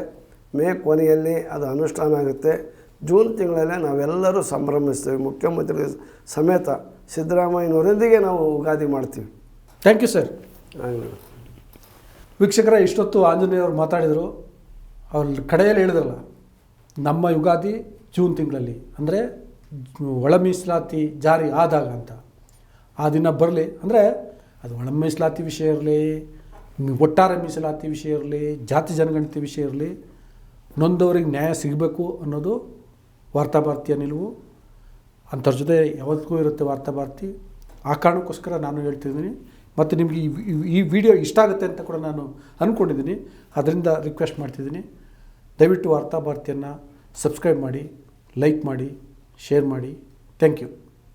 ಮೇ ಕೊನೆಯಲ್ಲಿ ಅದು ಅನುಷ್ಠಾನ ಆಗುತ್ತೆ. ಜೂನ್ ತಿಂಗಳಲ್ಲೇ ನಾವೆಲ್ಲರೂ ಸಂಭ್ರಮಿಸ್ತೇವೆ. ಮುಖ್ಯಮಂತ್ರಿ ಸಮೇತ ಸಿದ್ದರಾಮಯ್ಯನವರೊಂದಿಗೆ ನಾವು ಉಗಾದಿ ಮಾಡ್ತೀವಿ. Thank you sir. ವೀಕ್ಷಕರ ಇಷ್ಟೊತ್ತು ಆಂಜನೇಯವ್ರು ಮಾತಾಡಿದರು. ಅವ್ರ ಕಡೆಯಲ್ಲಿ ಹೇಳಿದ್ರಲ್ಲ ನಮ್ಮ ಯುಗಾದಿ ಜೂನ್ ತಿಂಗಳಲ್ಲಿ ಅಂದರೆ ಒಳ ಮೀಸಲಾತಿ ಜಾರಿ ಆದಾಗ ಅಂತ. ಆ ದಿನ ಬರಲಿ ಅಂದರೆ ಅದು ಒಳ ಮೀಸಲಾತಿ ವಿಷಯ ಇರಲಿ ಒಟ್ಟಾರೆ ಮೀಸಲಾತಿ ವಿಷಯ ಇರಲಿ ಜಾತಿ ಜನಗಣತಿ ವಿಷಯ ಇರಲಿ ನೊಂದವರಿಗೆ ನ್ಯಾಯ ಸಿಗಬೇಕು ಅನ್ನೋದು ವಾರ್ತಾಭಾರತಿಯ ನಿಲುವು. ಅಂಥವ್ರ ಜೊತೆ ಯಾವತ್ತಿಗೂ ಇರುತ್ತೆ ವಾರ್ತಾಭಾರತಿ. ಆ ಕಾರಣಕ್ಕೋಸ್ಕರ ನಾನು ಹೇಳ್ತಿದ್ದೀನಿ. ಮತ್ತು ನಿಮಗೆ ಈ ವಿಡಿಯೋ ಇಷ್ಟ ಆಗುತ್ತೆ ಅಂತ ಕೂಡ ನಾನು ಅಂದ್ಕೊಂಡಿದ್ದೀನಿ ಅದರಿಂದ ರಿಕ್ವೆಸ್ಟ್ ಮಾಡ್ತಿದ್ದೀನಿ. ದಯವಿಟ್ಟು ವಾರ್ತಾಭಾರತಿಯನ್ನು ಸಬ್ಸ್ಕ್ರೈಬ್ ಮಾಡಿ, ಲೈಕ್ ಮಾಡಿ, ಶೇರ್ ಮಾಡಿ. Thank you.